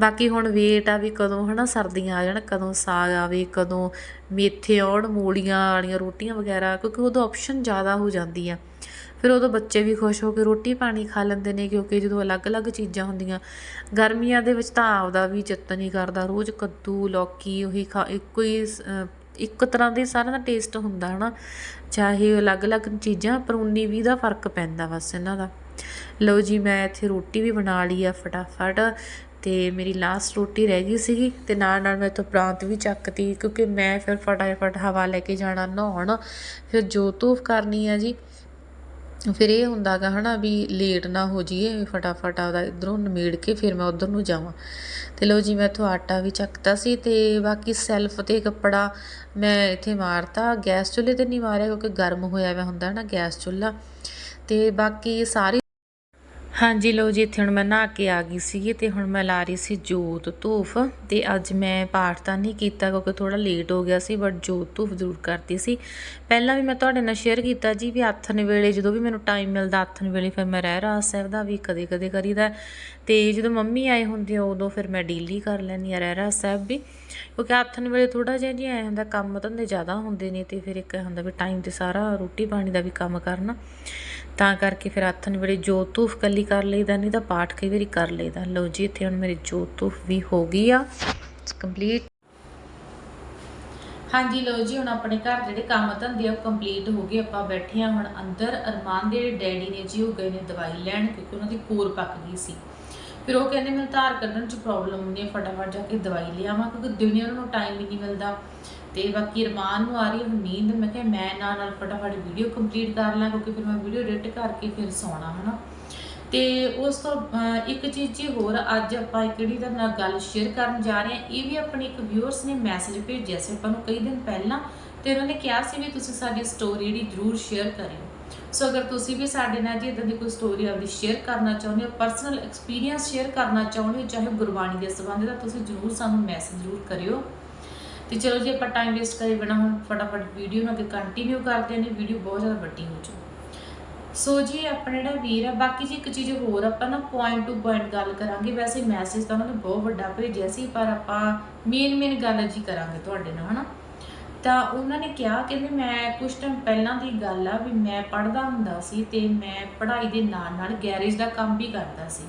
ਬਾਕੀ ਹੁਣ ਵੇਟ ਆ ਵੀ ਕਦੋਂ ਹਨਾ ਸਰਦੀਆਂ ਆ ਜਾਣ, ਕਦੋਂ ਸਾਗ ਆਵੇ, ਕਦੋਂ ਮੇਥੇ ਆਉਣ, ਮੂਲੀਆਂ ਵਾਲੀਆਂ ਰੋਟੀਆਂ ਵਗੈਰਾ, ਕਿਉਂਕਿ ਉਦੋਂ ਆਪਸ਼ਨ ਜ਼ਿਆਦਾ ਹੋ ਜਾਂਦੀ ਆ ਫਿਰ ਉਦੋਂ ਬੱਚੇ ਵੀ ਖੁਸ਼ ਹੋ ਕੇ ਰੋਟੀ ਪਾਣੀ ਖਾ ਲੈਂਦੇ ਨੇ ਕਿਉਂਕਿ ਜਦੋਂ ਅਲੱਗ-ਅਲੱਗ ਚੀਜ਼ਾਂ ਹੁੰਦੀਆਂ, ਗਰਮੀਆਂ ਦੇ ਵਿੱਚ ਤਾਂ ਆਪਦਾ ਵੀ ਚਿੱਤ ਨਹੀਂ ਕਰਦਾ, ਰੋਜ਼ ਕੱਦੂ, ਲੌਕੀ ਉਹੀ ਖਾ, ਇੱਕੋ ਹੀ ਸ- ਇੱਕ ਤਰ੍ਹਾਂ ਦੇ ਸਾਰਿਆਂ ਦਾ ਟੇਸਟ ਹੁੰਦਾ ਹਨਾ, ਚਾਹੇ ਅਲੱਗ-ਅਲੱਗ ਚੀਜ਼ਾਂ, ਪਰ 19 20 ਦਾ ਫ਼ਰਕ ਪੈਂਦਾ ਬਸ ਇਹਨਾਂ ਦਾ। ਲਓ ਜੀ, ਮੈਂ ਇੱਥੇ ਰੋਟੀ ਵੀ ਬਣਾ ਲਈ ਆ ਫਟਾਫਟ ਤੇ ਮੇਰੀ ਲਾਸਟ ਰੋਟੀ ਰਹਿ ਗਈ ਸੀਗੀ ਤੇ ਨਾਲ ਨਾਲ ਮੈਂ ਤੋਂ ਪ੍ਰਾਂਤ ਵੀ ਚੱਕਤੀ ਕਿਉਂਕਿ ਮੈਂ ਫਿਰ ਫਟਾਫਟ ਹਵਾ ਲੈ ਕੇ ਜਾਣਾ ਨਹਾਉਣ, ਫਿਰ ਜੋ ਧੂਫ ਕਰਨੀ ਆ ਜੀ। ਫਿਰ ਇਹ ਹੁੰਦਾਗਾ ਹਨਾ ਵੀ ਲੇਟ ਨਾ ਹੋ ਜਾਈਏ, ਫਟਾਫਟ ਆਪਦਾ ਇਧਰੋਂ ਨਿਮੇੜ ਕੇ ਫਿਰ ਮੈਂ ਉਧਰ ਨੂੰ ਜਾਵਾਂ। ਤੇ ਲਓ ਜੀ, ਮੈਂ ਇੱਥੋਂ ਆਟਾ ਵੀ ਚੱਕਤਾ ਸੀ ਤੇ ਬਾਕੀ ਸੈਲਫ ਤੇ ਕੱਪੜਾ ਮੈਂ ਇੱਥੇ ਮਾਰਤਾ। ਗੈਸ ਚੁੱਲ੍ਹੇ ਤੇ ਨਹੀਂ ਮਾਰਿਆ ਕਿਉਂਕਿ ਗਰਮ ਹੋਇਆ ਹੋਇਆ ਹੁੰਦਾ ਨਾ ਗੈਸ ਚੁੱਲ੍ਹਾ। ਤੇ ਬਾਕੀ ਸਾਰੇ ਹਾਂਜੀ ਲੋ ਜੀ, ਇੱਥੇ ਹੁਣ ਮੈਂ ਨਹਾ ਕੇ ਆ ਗਈ ਸੀਗੀ ਤੇ ਹੁਣ ਮੈਂ ਲਾ ਰਹੀ ਸੀ ਜੋਤ ਧੂਫ ਤੇ ਅੱਜ ਮੈਂ ਪਾਠ ਤਾਂ ਨਹੀਂ ਕੀਤਾ ਕਿਉਂਕਿ ਥੋੜਾ ਲੇਟ ਹੋ ਗਿਆ ਸੀ ਬਟ ਜੋਤ ਧੂਫ ਜ਼ਰੂਰ ਕਰਤੀ ਸੀ। ਪਹਿਲਾਂ ਵੀ ਮੈਂ ਤੁਹਾਡੇ ਨਾਲ ਸ਼ੇਅਰ ਕੀਤਾ ਜੀ ਵੀ ਆਥਣ ਵੇਲੇ ਜਦੋਂ ਵੀ ਮੈਨੂੰ ਟਾਈਮ ਮਿਲਦਾ ਆਥਣ ਵੇਲੇ ਫਿਰ ਮੈਂ ਰਹਿ ਰਾਸ ਸਾਹਿਬ ਦਾ ਵੀ ਕਦੇ ਕਦੇ ਕਰੀਦਾ। ਤੇ ਜਦੋਂ ਮੰਮੀ ਆਏ ਹੁੰਦੇ ਆ, ਉਦੋਂ ਫਿਰ ਮੈਂ ਡੇਲੀ ਕਰ ਲੈਂਦੀ ਆ ਰਹਿ ਰਾਸ ਸਾਹਿਬ ਵੀ। ਕਿਉਂਕਿ ਆਥਨ ਵੇਲੇ ਥੋੜਾ ਜਿਹਾ ਜੀ ਆਇਆ ਹੁੰਦਾ, ਕੰਮ ਧੰਦੇ ਜ਼ਿਆਦਾ ਹੁੰਦੇ ਨੇ ਤੇ ਫਿਰ ਇੱਕ ਹੁੰਦਾ ਵੀ ਟਾਈਮ ਤੇ ਸਾਰਾ ਰੋਟੀ ਪਾਣੀ ਦਾ ਵੀ ਕੰਮ ਕਰਨਾ। ਤਾਂ ਕਰਕੇ ਫਿਰ ਆਥਨ ਵੇਲੇ ਜੋਤ ਕੱਲੀ ਕਰ ਲਈਦਾ, ਨਹੀਂ ਤਾਂ ਪਾਠ ਕਈ ਵਾਰੀ ਕਰ ਲਈਦਾ। ਲਓ ਜੀ, ਇੱਥੇ ਹੁਣ ਮੇਰੀ ਜੋਤੂਫ਼ ਵੀ ਹੋ ਗਈ ਆ। ਕੰਪਲੀਟ ਹਾਂਜੀ, ਲਓ ਜੀ, ਹੁਣ ਆਪਣੇ ਘਰ ਜਿਹੜੇ ਕੰਮ ਧੰਦੇ ਆ, ਉਹ ਕੰਪਲੀਟ ਹੋ ਗਏ। ਆਪਾਂ ਬੈਠੇ ਆ ਹੁਣ ਅੰਦਰ। ਅਰਮਾਨ ਦੇ ਡੈਡੀ ਨੇ ਜੀ, ਉਹ ਗਏ ਨੇ ਦਵਾਈ ਲੈਣ ਕਿਉਂਕਿ ਉਹਨਾਂ ਦੀ ਕੋਰ ਪੱਕ ਗਈ ਸੀ। ਫਿਰ ਉਹ ਕਹਿੰਦੇ, ਮੈਨੂੰ ਧਾਰ ਕੱਢਣ 'ਚ ਪ੍ਰੋਬਲਮ ਹੁੰਦੀ ਹੈ ਫਟਾਫਟ ਜਾ ਕੇ ਦਵਾਈ ਲਿਆਵਾਂ ਕਿਉਂਕਿ ਦਿਨੇ ਉਹਨਾਂ ਨੂੰ ਟਾਈਮ ਹੀ ਨਹੀਂ ਮਿਲਦਾ। ਤੇ ਬਾਕੀ ਅਰਮਾਨ ਨੂੰ ਆ ਰਹੀ ਹੈ ਨੀਂਦ, ਮੈਂ ਕਿਹਾ ਮੈਂ ਨਾਲ ਨਾਲ ਫਟਾਫਟ ਵੀਡੀਓ ਕੰਪਲੀਟ ਕਰ ਲਾਂ ਕਿਉਂਕਿ ਫਿਰ ਮੈਂ ਵੀਡੀਓ ਐਡਿਟ ਕਰਕੇ ਫਿਰ ਸੌਣਾ, ਹਨਾ। ਤੇ ਉਸ ਤੋਂ ਇੱਕ ਚੀਜ਼ ਜੀ ਹੋਰ, ਅੱਜ ਆਪਾਂ ਇੱਕ ਜਿਹੜੀ ਦਾ ਨਾਲ ਗੱਲ ਸ਼ੇਅਰ ਕਰਨ ਜਾ ਰਹੇ ਹਾਂ, ਇਹ ਵੀ ਆਪਣੇ ਇੱਕ ਵਿਊਅਰਸ ਨੇ ਮੈਸੇਜ ਭੇਜਿਆ ਸੀ ਆਪਾਂ ਨੂੰ ਕਈ ਦਿਨ ਪਹਿਲਾਂ ਤੇ ਉਹਨਾਂ ਨੇ ਕਿਹਾ ਸੀ ਵੀ ਤੁਸੀਂ ਸਾਡੀ ਸਟੋਰੀ ਜਿਹੜੀ ਜਰੂਰ ਸ਼ੇਅਰ ਕਰਿਓ। ਸੋ ਅਗਰ ਤੁਸੀਂ ਵੀ ਸਾਡੇ ਨਾਲ ਜੀ ਇਦਾਂ ਦੀ ਕੋਈ ਸਟੋਰੀ ਆਪਦੀ ਸ਼ੇਅਰ ਕਰਨਾ ਚਾਹੁੰਦੇ ਹੋ ਪਰਸਨਲ ਐਕਸਪੀਰੀਅੰਸ ਸ਼ੇਅਰ ਕਰਨਾ ਚਾਹੁੰਦੇ ਹੋ, ਚਾਹੇ ਗੁਰਬਾਣੀ ਦੇ ਸੰਬੰਧ ਦਾ, ਤੁਸੀਂ ਜਰੂਰ ਸਾਨੂੰ ਮੈਸੇਜ ਜਰੂਰ ਕਰਿਓ। ਤੇ ਚਲੋ ਜੀ ਆਪਾਂ ਟਾਈਮ ਵੇਸਟ ਕਰੇ ਬਿਨਾ ਹੁਣ ਫਟਾਫਟ ਵੀਡੀਓ ਨੂੰ ਅੱਗੇ ਕੰਟੀਨਿਊ ਕਰਦੇ ਹਾਂ ਵੀਡੀਓ ਬਹੁਤ ਜ਼ਿਆਦਾ ਵੱਡੀ ਹੋ ਚੁੱਕੀ ਸੋ ਜੀ, ਆਪਣਾ ਜਿਹੜਾ ਵੀਰ ਆ ਬਾਕੀ ਜੀ ਇੱਕ ਚੀਜ਼ ਹੋਰ ਆਪਾਂ ਨਾ ਪੁਆਇੰਟ ਟੂ ਪੁਆਇੰਟ ਗੱਲ ਕਰਾਂਗੇ। ਵੈਸੇ ਮੈਸੇਜ ਤਾਂ ਉਹਨਾਂ ਨੇ ਬਹੁਤ ਵੱਡਾ ਭੇਜਿਆ ਸੀ, ਪਰ ਆਪਾਂ ਮੇਨ ਮੇਨ ਗੱਲ ਜੀ ਕਰਾਂਗੇ ਤੁਹਾਡੇ ਨਾਲ, ਹਨਾ? ਤਾਂ ਉਹਨਾਂ ਨੇ ਕਿਹਾ ਕਹਿੰਦੇ ਮੈਂ ਕੁਝ ਟਾਈਮ ਪਹਿਲਾਂ ਦੀ ਗੱਲ ਆ ਵੀ ਮੈਂ ਪੜ੍ਹਦਾ ਹੁੰਦਾ ਸੀ ਤੇ ਮੈਂ ਪੜ੍ਹਾਈ ਦੇ ਨਾਲ ਨਾਲ ਗੈਰੇਜ ਦਾ ਕੰਮ ਵੀ ਕਰਦਾ ਸੀ।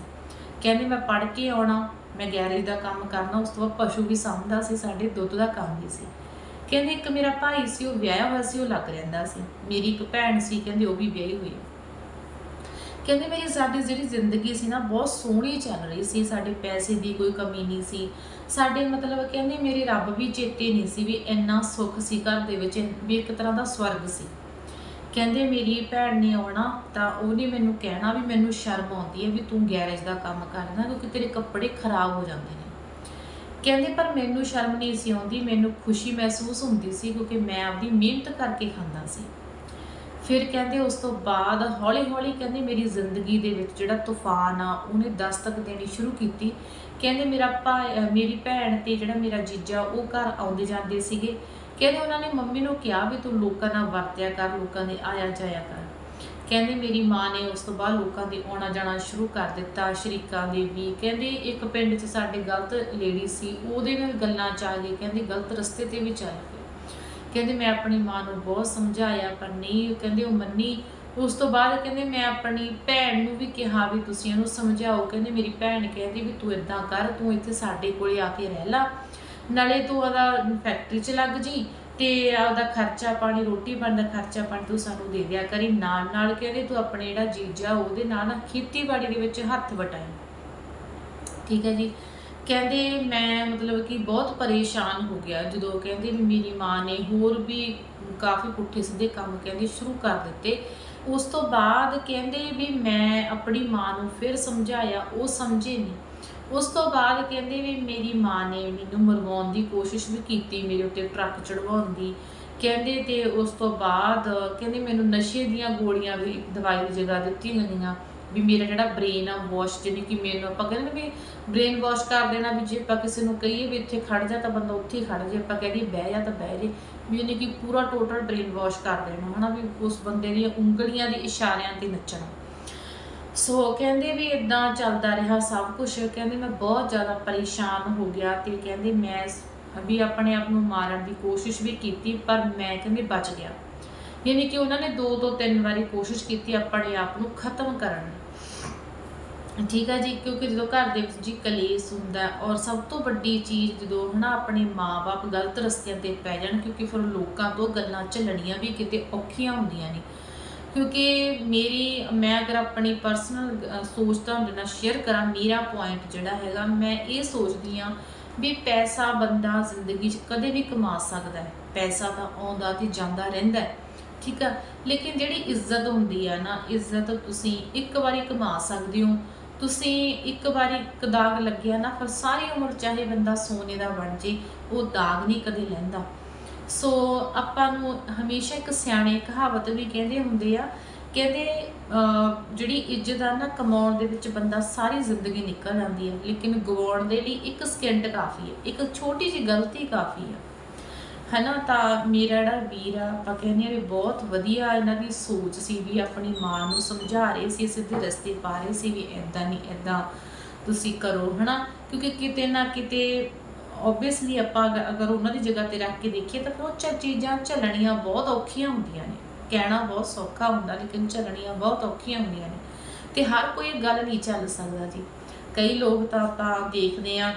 ਕਹਿੰਦੇ ਮੈਂ ਪੜ੍ਹ ਕੇ ਆਉਣਾ ਮੈਂ ਗੈਰੇਜ ਦਾ ਕੰਮ ਕਰਨਾ, ਉਸ ਤੋਂ ਬਾਅਦ ਪਸ਼ੂ ਵੀ ਸਾਂਭਦਾ ਸੀ, ਸਾਡੇ ਦੁੱਧ ਦਾ ਕੰਮ ਵੀ ਸੀ। ਕਹਿੰਦੇ ਇੱਕ ਮੇਰਾ ਭਾਈ ਸੀ, ਉਹ ਵਿਆਹਿਆ ਹੋਇਆ ਸੀ, ਉਹ ਲੱਗ ਰਹਿੰਦਾ ਸੀ। ਮੇਰੀ ਇੱਕ ਭੈਣ ਸੀ, ਕਹਿੰਦੇ ਉਹ ਵੀ ਵਿਆਹੀ ਹੋਈ ਕਹਿੰਦੇ ਮੇਰੀ ਸਾਡੀ ਜਿਹੜੀ ਜ਼ਿੰਦਗੀ ਸੀ ਨਾ, ਬਹੁਤ ਸੋਹਣੀ ਚੱਲ ਰਹੀ ਸੀ, ਸਾਡੇ ਪੈਸੇ ਦੀ ਕੋਈ ਕਮੀ ਨਹੀਂ ਸੀ। ਸਾਡੇ ਮਤਲਬ ਕਹਿੰਦੇ ਮੇਰੇ ਰੱਬ ਵੀ ਚੇਤੇ ਨਹੀਂ ਸੀ ਵੀ ਇੰਨਾ ਸੁੱਖ ਸੀ, ਘਰ ਦੇ ਵਿੱਚ ਵੀ ਇੱਕ ਤਰ੍ਹਾਂ ਦਾ ਸਵਰਗ ਸੀ। ਕਹਿੰਦੇ ਮੇਰੀ ਭੈਣ ਨੇ ਆਉਣਾ, ਤਾਂ ਉਹਨੇ ਮੈਨੂੰ ਕਹਿਣਾ ਵੀ ਮੈਨੂੰ ਸ਼ਰਮ ਆਉਂਦੀ ਹੈ ਵੀ ਤੂੰ ਗੈਰੇਜ ਦਾ ਕੰਮ ਕਰਨਾ ਕਿਉਂਕਿ ਤੇਰੇ ਕੱਪੜੇ ਖਰਾਬ ਹੋ ਜਾਂਦੇ ਨੇ। ਕਹਿੰਦੇ ਪਰ ਮੈਨੂੰ ਸ਼ਰਮ ਨਹੀਂ ਸੀ ਆਉਂਦੀ, ਮੈਨੂੰ ਖੁਸ਼ੀ ਮਹਿਸੂਸ ਹੁੰਦੀ ਸੀ ਕਿਉਂਕਿ ਮੈਂ ਆਪਦੀ ਮਿਹਨਤ ਕਰਕੇ ਖਾਂਦਾ ਸੀ। ਫਿਰ ਕਹਿੰਦੇ ਉਸ ਤੋਂ ਬਾਅਦ ਹੌਲੀ-ਹੌਲੀ ਕਹਿੰਦੇ ਮੇਰੀ ਜ਼ਿੰਦਗੀ ਦੇ ਵਿੱਚ ਜਿਹੜਾ ਤੂਫਾਨ ਆ, ਉਹਨੇ ਦਸਤਕ ਦੇਣੀ ਸ਼ੁਰੂ ਕੀਤੀ। ਕਹਿੰਦੇ ਮੇਰਾ ਭਾਈ ਮੇਰੀ ਭੈਣ ਤੇ ਜਿਹੜਾ ਮੇਰਾ ਜੀਜਾ, ਉਹ ਘਰ ਆਉਂਦੇ ਜਾਂਦੇ ਸੀਗੇ। ਕਹਿੰਦੇ ਉਹਨਾਂ ਨੇ ਮੰਮੀ ਨੂੰ ਕਿਹਾ ਵੀ ਤੂੰ ਲੋਕਾਂ ਨਾਲ ਵਰਤਿਆ ਕਰ, ਲੋਕਾਂ ਦੇ ਆਇਆ ਜਾਇਆ ਕਰ। ਕਹਿੰਦੇ ਮੇਰੀ ਮਾਂ ਨੇ ਉਸ ਤੋਂ ਬਾਅਦ ਲੋਕਾਂ ਦੇ ਆਉਣਾ ਜਾਣਾ ਸ਼ੁਰੂ ਕਰ ਦਿੱਤਾ, ਸ਼ਰੀਕਾਂ ਦੇ ਵੀ। ਕਹਿੰਦੇ ਇੱਕ ਪਿੰਡ 'ਚ ਸਾਡੇ ਗਲਤ ਲੇਡੀ ਸੀ, ਉਹਦੇ ਨਾਲ ਗੱਲਾਂ ਚ ਆ ਗਏ, ਕਹਿੰਦੇ ਗਲਤ ਰਸਤੇ ਤੇ ਵੀ ਚੱਲ ਪਏ ਕਹਿੰਦੇ ਮੈਂ ਆਪਣੀ ਮਾਂ ਨੂੰ ਬਹੁਤ ਸਮਝਾਇਆ, ਪਰ ਨਹੀਂ, ਕਹਿੰਦੇ ਉਹ ਮੰਨੀ। ਉਸ ਤੋਂ ਬਾਅਦ ਕਹਿੰਦੇ ਮੈਂ ਆਪਣੀ ਭੈਣ ਨੂੰ ਵੀ ਕਿਹਾ ਵੀ ਤੁਸੀਂ ਇਹਨੂੰ ਸਮਝਾਓ। ਕਹਿੰਦੇ ਮੇਰੀ ਭੈਣ ਕਹਿੰਦੀ ਵੀ ਤੂੰ ਇਦਾਂ ਕਰ, ਤੂੰ ਇੱਥੇ ਸਾਡੇ ਕੋਲੇ ਆ ਕੇ ਰਹਿ ਲਾ। ਨਾਲੇ ਤੂੰ ਉਹਦਾ ਫੈਕਟਰੀ 'ਚ ਲੱਗ ਜੀ ਤੇ ਆਪਦਾ ਖਰਚਾ ਪਾਣੀ, ਰੋਟੀ ਪਾਣੀ ਦਾ ਖਰਚਾ ਪਾਣੀ ਤੂੰ ਸਾਨੂੰ ਦੇ ਦਿਆ ਕਰੀ। ਨਾਲ ਨਾਲ ਕਹਿੰਦੇ ਤੂੰ ਆਪਣੇ ਜਿਹੜਾ ਜੀਜਾ ਉਹਦੇ ਨਾਲ ਨਾ ਖੇਤੀਬਾੜੀ ਦੇ ਵਿੱਚ ਹੱਥ ਵਟਾਈ। ਠੀਕ ਹੈ ਜੀ। ਕਹਿੰਦੇ ਮੈਂ ਮਤਲਬ ਕਿ ਬਹੁਤ ਪਰੇਸ਼ਾਨ ਹੋ ਗਿਆ ਜਦੋਂ ਕਹਿੰਦੇ ਵੀ ਮੇਰੀ ਮਾਂ ਨੇ ਹੋਰ ਵੀ ਕਾਫੀ ਪੁੱਠੇ ਸਿੱਧੇ ਕੰਮ ਕਹਿੰਦੇ ਸ਼ੁਰੂ ਕਰ ਦਿੱਤੇ। ਉਸ ਤੋਂ ਬਾਅਦ ਕਹਿੰਦੇ ਵੀ ਮੈਂ ਆਪਣੀ ਮਾਂ ਨੂੰ ਫਿਰ ਸਮਝਾਇਆ, ਉਹ ਸਮਝੇ ਨਹੀਂ ਉਸ ਤੋਂ ਬਾਅਦ ਕਹਿੰਦੇ ਵੀ ਮੇਰੀ ਮਾਂ ਨੇ ਮੈਨੂੰ ਮਰਵਾਉਣ ਦੀ ਕੋਸ਼ਿਸ਼ ਵੀ ਕੀਤੀ, ਮੇਰੇ ਉੱਤੇ ਟਰੱਕ ਚੜਵਾਉਣ ਦੀ। ਕਹਿੰਦੇ ਤੇ ਉਸ ਤੋਂ ਬਾਅਦ ਕਹਿੰਦੇ ਮੈਨੂੰ ਨਸ਼ੇ ਦੀਆਂ ਗੋਲੀਆਂ ਵੀ ਦਵਾਈ ਦੀ ਜਗ੍ਹਾ ਦਿੱਤੀਆਂ ਗਈਆਂ ਵੀ ਮੇਰਾ ਜਿਹੜਾ ਬ੍ਰੇਨ ਆ ਵਾਸ਼ ਜਿਹਨੇ ਕਿ ਮੈਨੂੰ ਆਪਾਂ ਕਹਿੰਦੇ ਨੇ ਵੀ ਬ੍ਰੇਨ ਵਾਸ਼ ਕਰ ਦੇਣਾ ਵੀ ਜੇ ਆਪਾਂ ਕਿਸੇ ਨੂੰ ਕਹੀਏ ਵੀ ਇੱਥੇ ਖੜ ਜਾ ਤਾਂ ਬੰਦਾ ਉੱਥੇ ਹੀ ਖੜ ਜੇ, ਆਪਾਂ ਕਹੀਏ ਬਹਿ ਜਾ ਤਾਂ ਬਹਿ ਜੇ। ਵੀ ਉਹਨੇ ਕਿ ਪੂਰਾ ਟੋਟਲ ਬ੍ਰੇਨ ਵਾਸ਼ ਕਰ ਦੇਣਾ, ਹਨਾ ਵੀ ਉਸ ਬੰਦੇ ਦੀਆਂ ਉਂਗਲੀਆਂ ਦੇ ਇਸ਼ਾਰਿਆਂ ਤੇ ਨੱਚਣਾ। ਸੋ ਕਹਿੰਦੇ ਵੀ ਇਦਾਂ ਚੱਲਦਾ ਰਿਹਾ ਸਭ ਕੁਝ ਕਹਿੰਦੇ ਮੈਂ ਬਹੁਤ ਜ਼ਿਆਦਾ ਪਰੇਸ਼ਾਨ ਹੋ ਗਿਆ ਤੇ ਕਹਿੰਦੇ ਮੈਂ ਵੀ ਆਪਣੇ ਆਪ ਨੂੰ ਮਾਰਨ ਦੀ ਕੋਸ਼ਿਸ਼ ਵੀ ਕੀਤੀ ਪਰ ਮੈਂ ਕਹਿੰਦੇ ਬਚ ਗਿਆ। ਯਾਨੀ ਕਿ ਉਹਨਾਂ ਨੇ ਦੋ ਤੋਂ ਤਿੰਨ ਵਾਰੀ ਕੋਸ਼ਿਸ਼ ਕੀਤੀ ਆਪਣੇ ਆਪ ਨੂੰ ਖਤਮ ਕਰਨ ਦੀ। ਠੀਕ ਹੈ ਜੀ, ਕਿਉਂਕਿ ਜਦੋਂ ਘਰ ਦੇ ਵਿੱਚ ਜੀ ਕਲੇਸ਼ ਹੁੰਦਾ ਔਰ ਸਭ ਤੋਂ ਵੱਡੀ ਚੀਜ਼ ਜਦੋਂ ਹਨਾ ਆਪਣੇ ਮਾਪੇ ਗਲਤ ਰਸਤਿਆਂ ਤੇ ਪੈ ਜਾਣ ਕਿਉਂਕਿ ਫਿਰ ਲੋਕਾਂ ਤੋਂ ਗੱਲਾਂ ਝੱਲਣੀਆਂ ਵੀ ਕਿਤੇ ਔਖੀਆਂ ਹੁੰਦੀਆਂ ਨੇ। ਕਿਉਂਕਿ ਮੇਰੀ, ਮੈਂ ਅਗਰ ਆਪਣੀ ਪਰਸਨਲ ਸੋਚ ਤੁਹਾਡੇ ਨਾਲ ਸ਼ੇਅਰ ਕਰਾਂ, ਮੇਰਾ ਪੁਆਇੰਟ ਜਿਹੜਾ ਹੈਗਾ, ਮੈਂ ਇਹ ਸੋਚਦੀ ਆ ਵੀ ਪੈਸਾ ਬੰਦਾ ਜ਼ਿੰਦਗੀ 'ਚ ਕਦੇ ਵੀ ਕਮਾ ਸਕਦਾ ਹੈ। ਪੈਸਾ ਤਾਂ ਆਉਂਦਾ ਤੇ ਜਾਂਦਾ ਰਹਿੰਦਾ ਹੈ, ਠੀਕ ਆ? ਲੇਕਿਨ ਜਿਹੜੀ ਇੱਜ਼ਤ ਹੁੰਦੀ ਆ ਨਾ, ਇੱਜ਼ਤ ਤੁਸੀਂ ਇੱਕ ਵਾਰੀ ਕਮਾ ਸਕਦੇ ਹੋ। ਤੁਸੀਂ ਇੱਕ ਵਾਰੀ ਇੱਕ ਦਾਗ ਲੱਗਿਆ ਨਾ, ਫਿਰ ਸਾਰੀ ਉਮਰ ਚਾਹੇ ਬੰਦਾ ਸੋਨੇ ਦਾ ਬਣ ਜੇ, ਉਹ ਦਾਗ ਨਹੀਂ ਕਦੇ ਲੈਂਦਾ। ਸੋ ਆਪਾਂ ਨੂੰ ਹਮੇਸ਼ਾ ਇੱਕ ਸਿਆਣੇ ਕਹਾਵਤ ਵੀ ਕਹਿੰਦੇ ਹੁੰਦੇ ਆ, ਕਹਿੰਦੇ ਜਿਹੜੀ ਇੱਜ਼ਤ ਆ ਨਾ, ਕਮਾਉਣ ਦੇ ਵਿੱਚ ਬੰਦਾ ਸਾਰੀ ਜ਼ਿੰਦਗੀ ਨਿਕਲ ਜਾਂਦੀ ਹੈ ਲੇਕਿਨ ਗਵਾਉਣ ਦੇ ਲਈ ਇੱਕ ਸਕਿੰਟ ਕਾਫੀ ਹੈ ਇੱਕ ਛੋਟੀ ਜਿਹੀ ਗਲਤੀ ਕਾਫੀ ਹੈ ਹਨਾ, ਤਾਂ ਮੇਰਾ ਜਿਹੜਾ ਵੀਰ ਆ, ਆਪਾਂ ਕਹਿੰਦੇ ਆ ਵੀ ਬਹੁਤ ਵਧੀਆ ਇਹਨਾਂ ਦੀ ਸੋਚ ਸੀ, ਵੀ ਆਪਣੀ ਮਾਂ ਨੂੰ ਸਮਝਾ ਰਹੇ ਸੀ, ਸਿੱਧੇ ਰਸਤੇ ਪਾ ਰਹੇ ਸੀ ਵੀ ਐਦਾਂ ਨਹੀਂ ਐਦਾਂ ਤੁਸੀਂ ਕਰੋ, ਹਨਾ। ਕਿਉਂਕਿ ਕਿਤੇ ਨਾ ਕਿਤੇ ਓਬਵੀਅਸਲੀ ਆਪਾਂ ਅਗਰ ਉਹਨਾਂ ਦੀ ਜਗ੍ਹਾ ਤੇ ਰੱਖ ਕੇ ਦੇਖੀਏ ਤਾਂ ਉਹ ਚੀਜ਼ਾਂ ਝੱਲਣੀਆਂ ਬਹੁਤ ਔਖੀਆਂ ਹੁੰਦੀਆਂ ਨੇ। ਕਹਿਣਾ ਬਹੁਤ ਸੌਖਾ ਹੁੰਦਾ, ਲੇਕਿਨ ਝੱਲਣੀਆਂ ਬਹੁਤ ਔਖੀਆਂ ਹੁੰਦੀਆਂ ਨੇ। ਤੇ ਹਰ ਕੋਈ ਇਹ ਗੱਲ ਨਹੀਂ ਚੱਲ ਸਕਦਾ ਜੀ। ਕਈ ਲੋਕ ਤਾਂ ਆਪਾਂ ਦੇਖਦੇ ਆ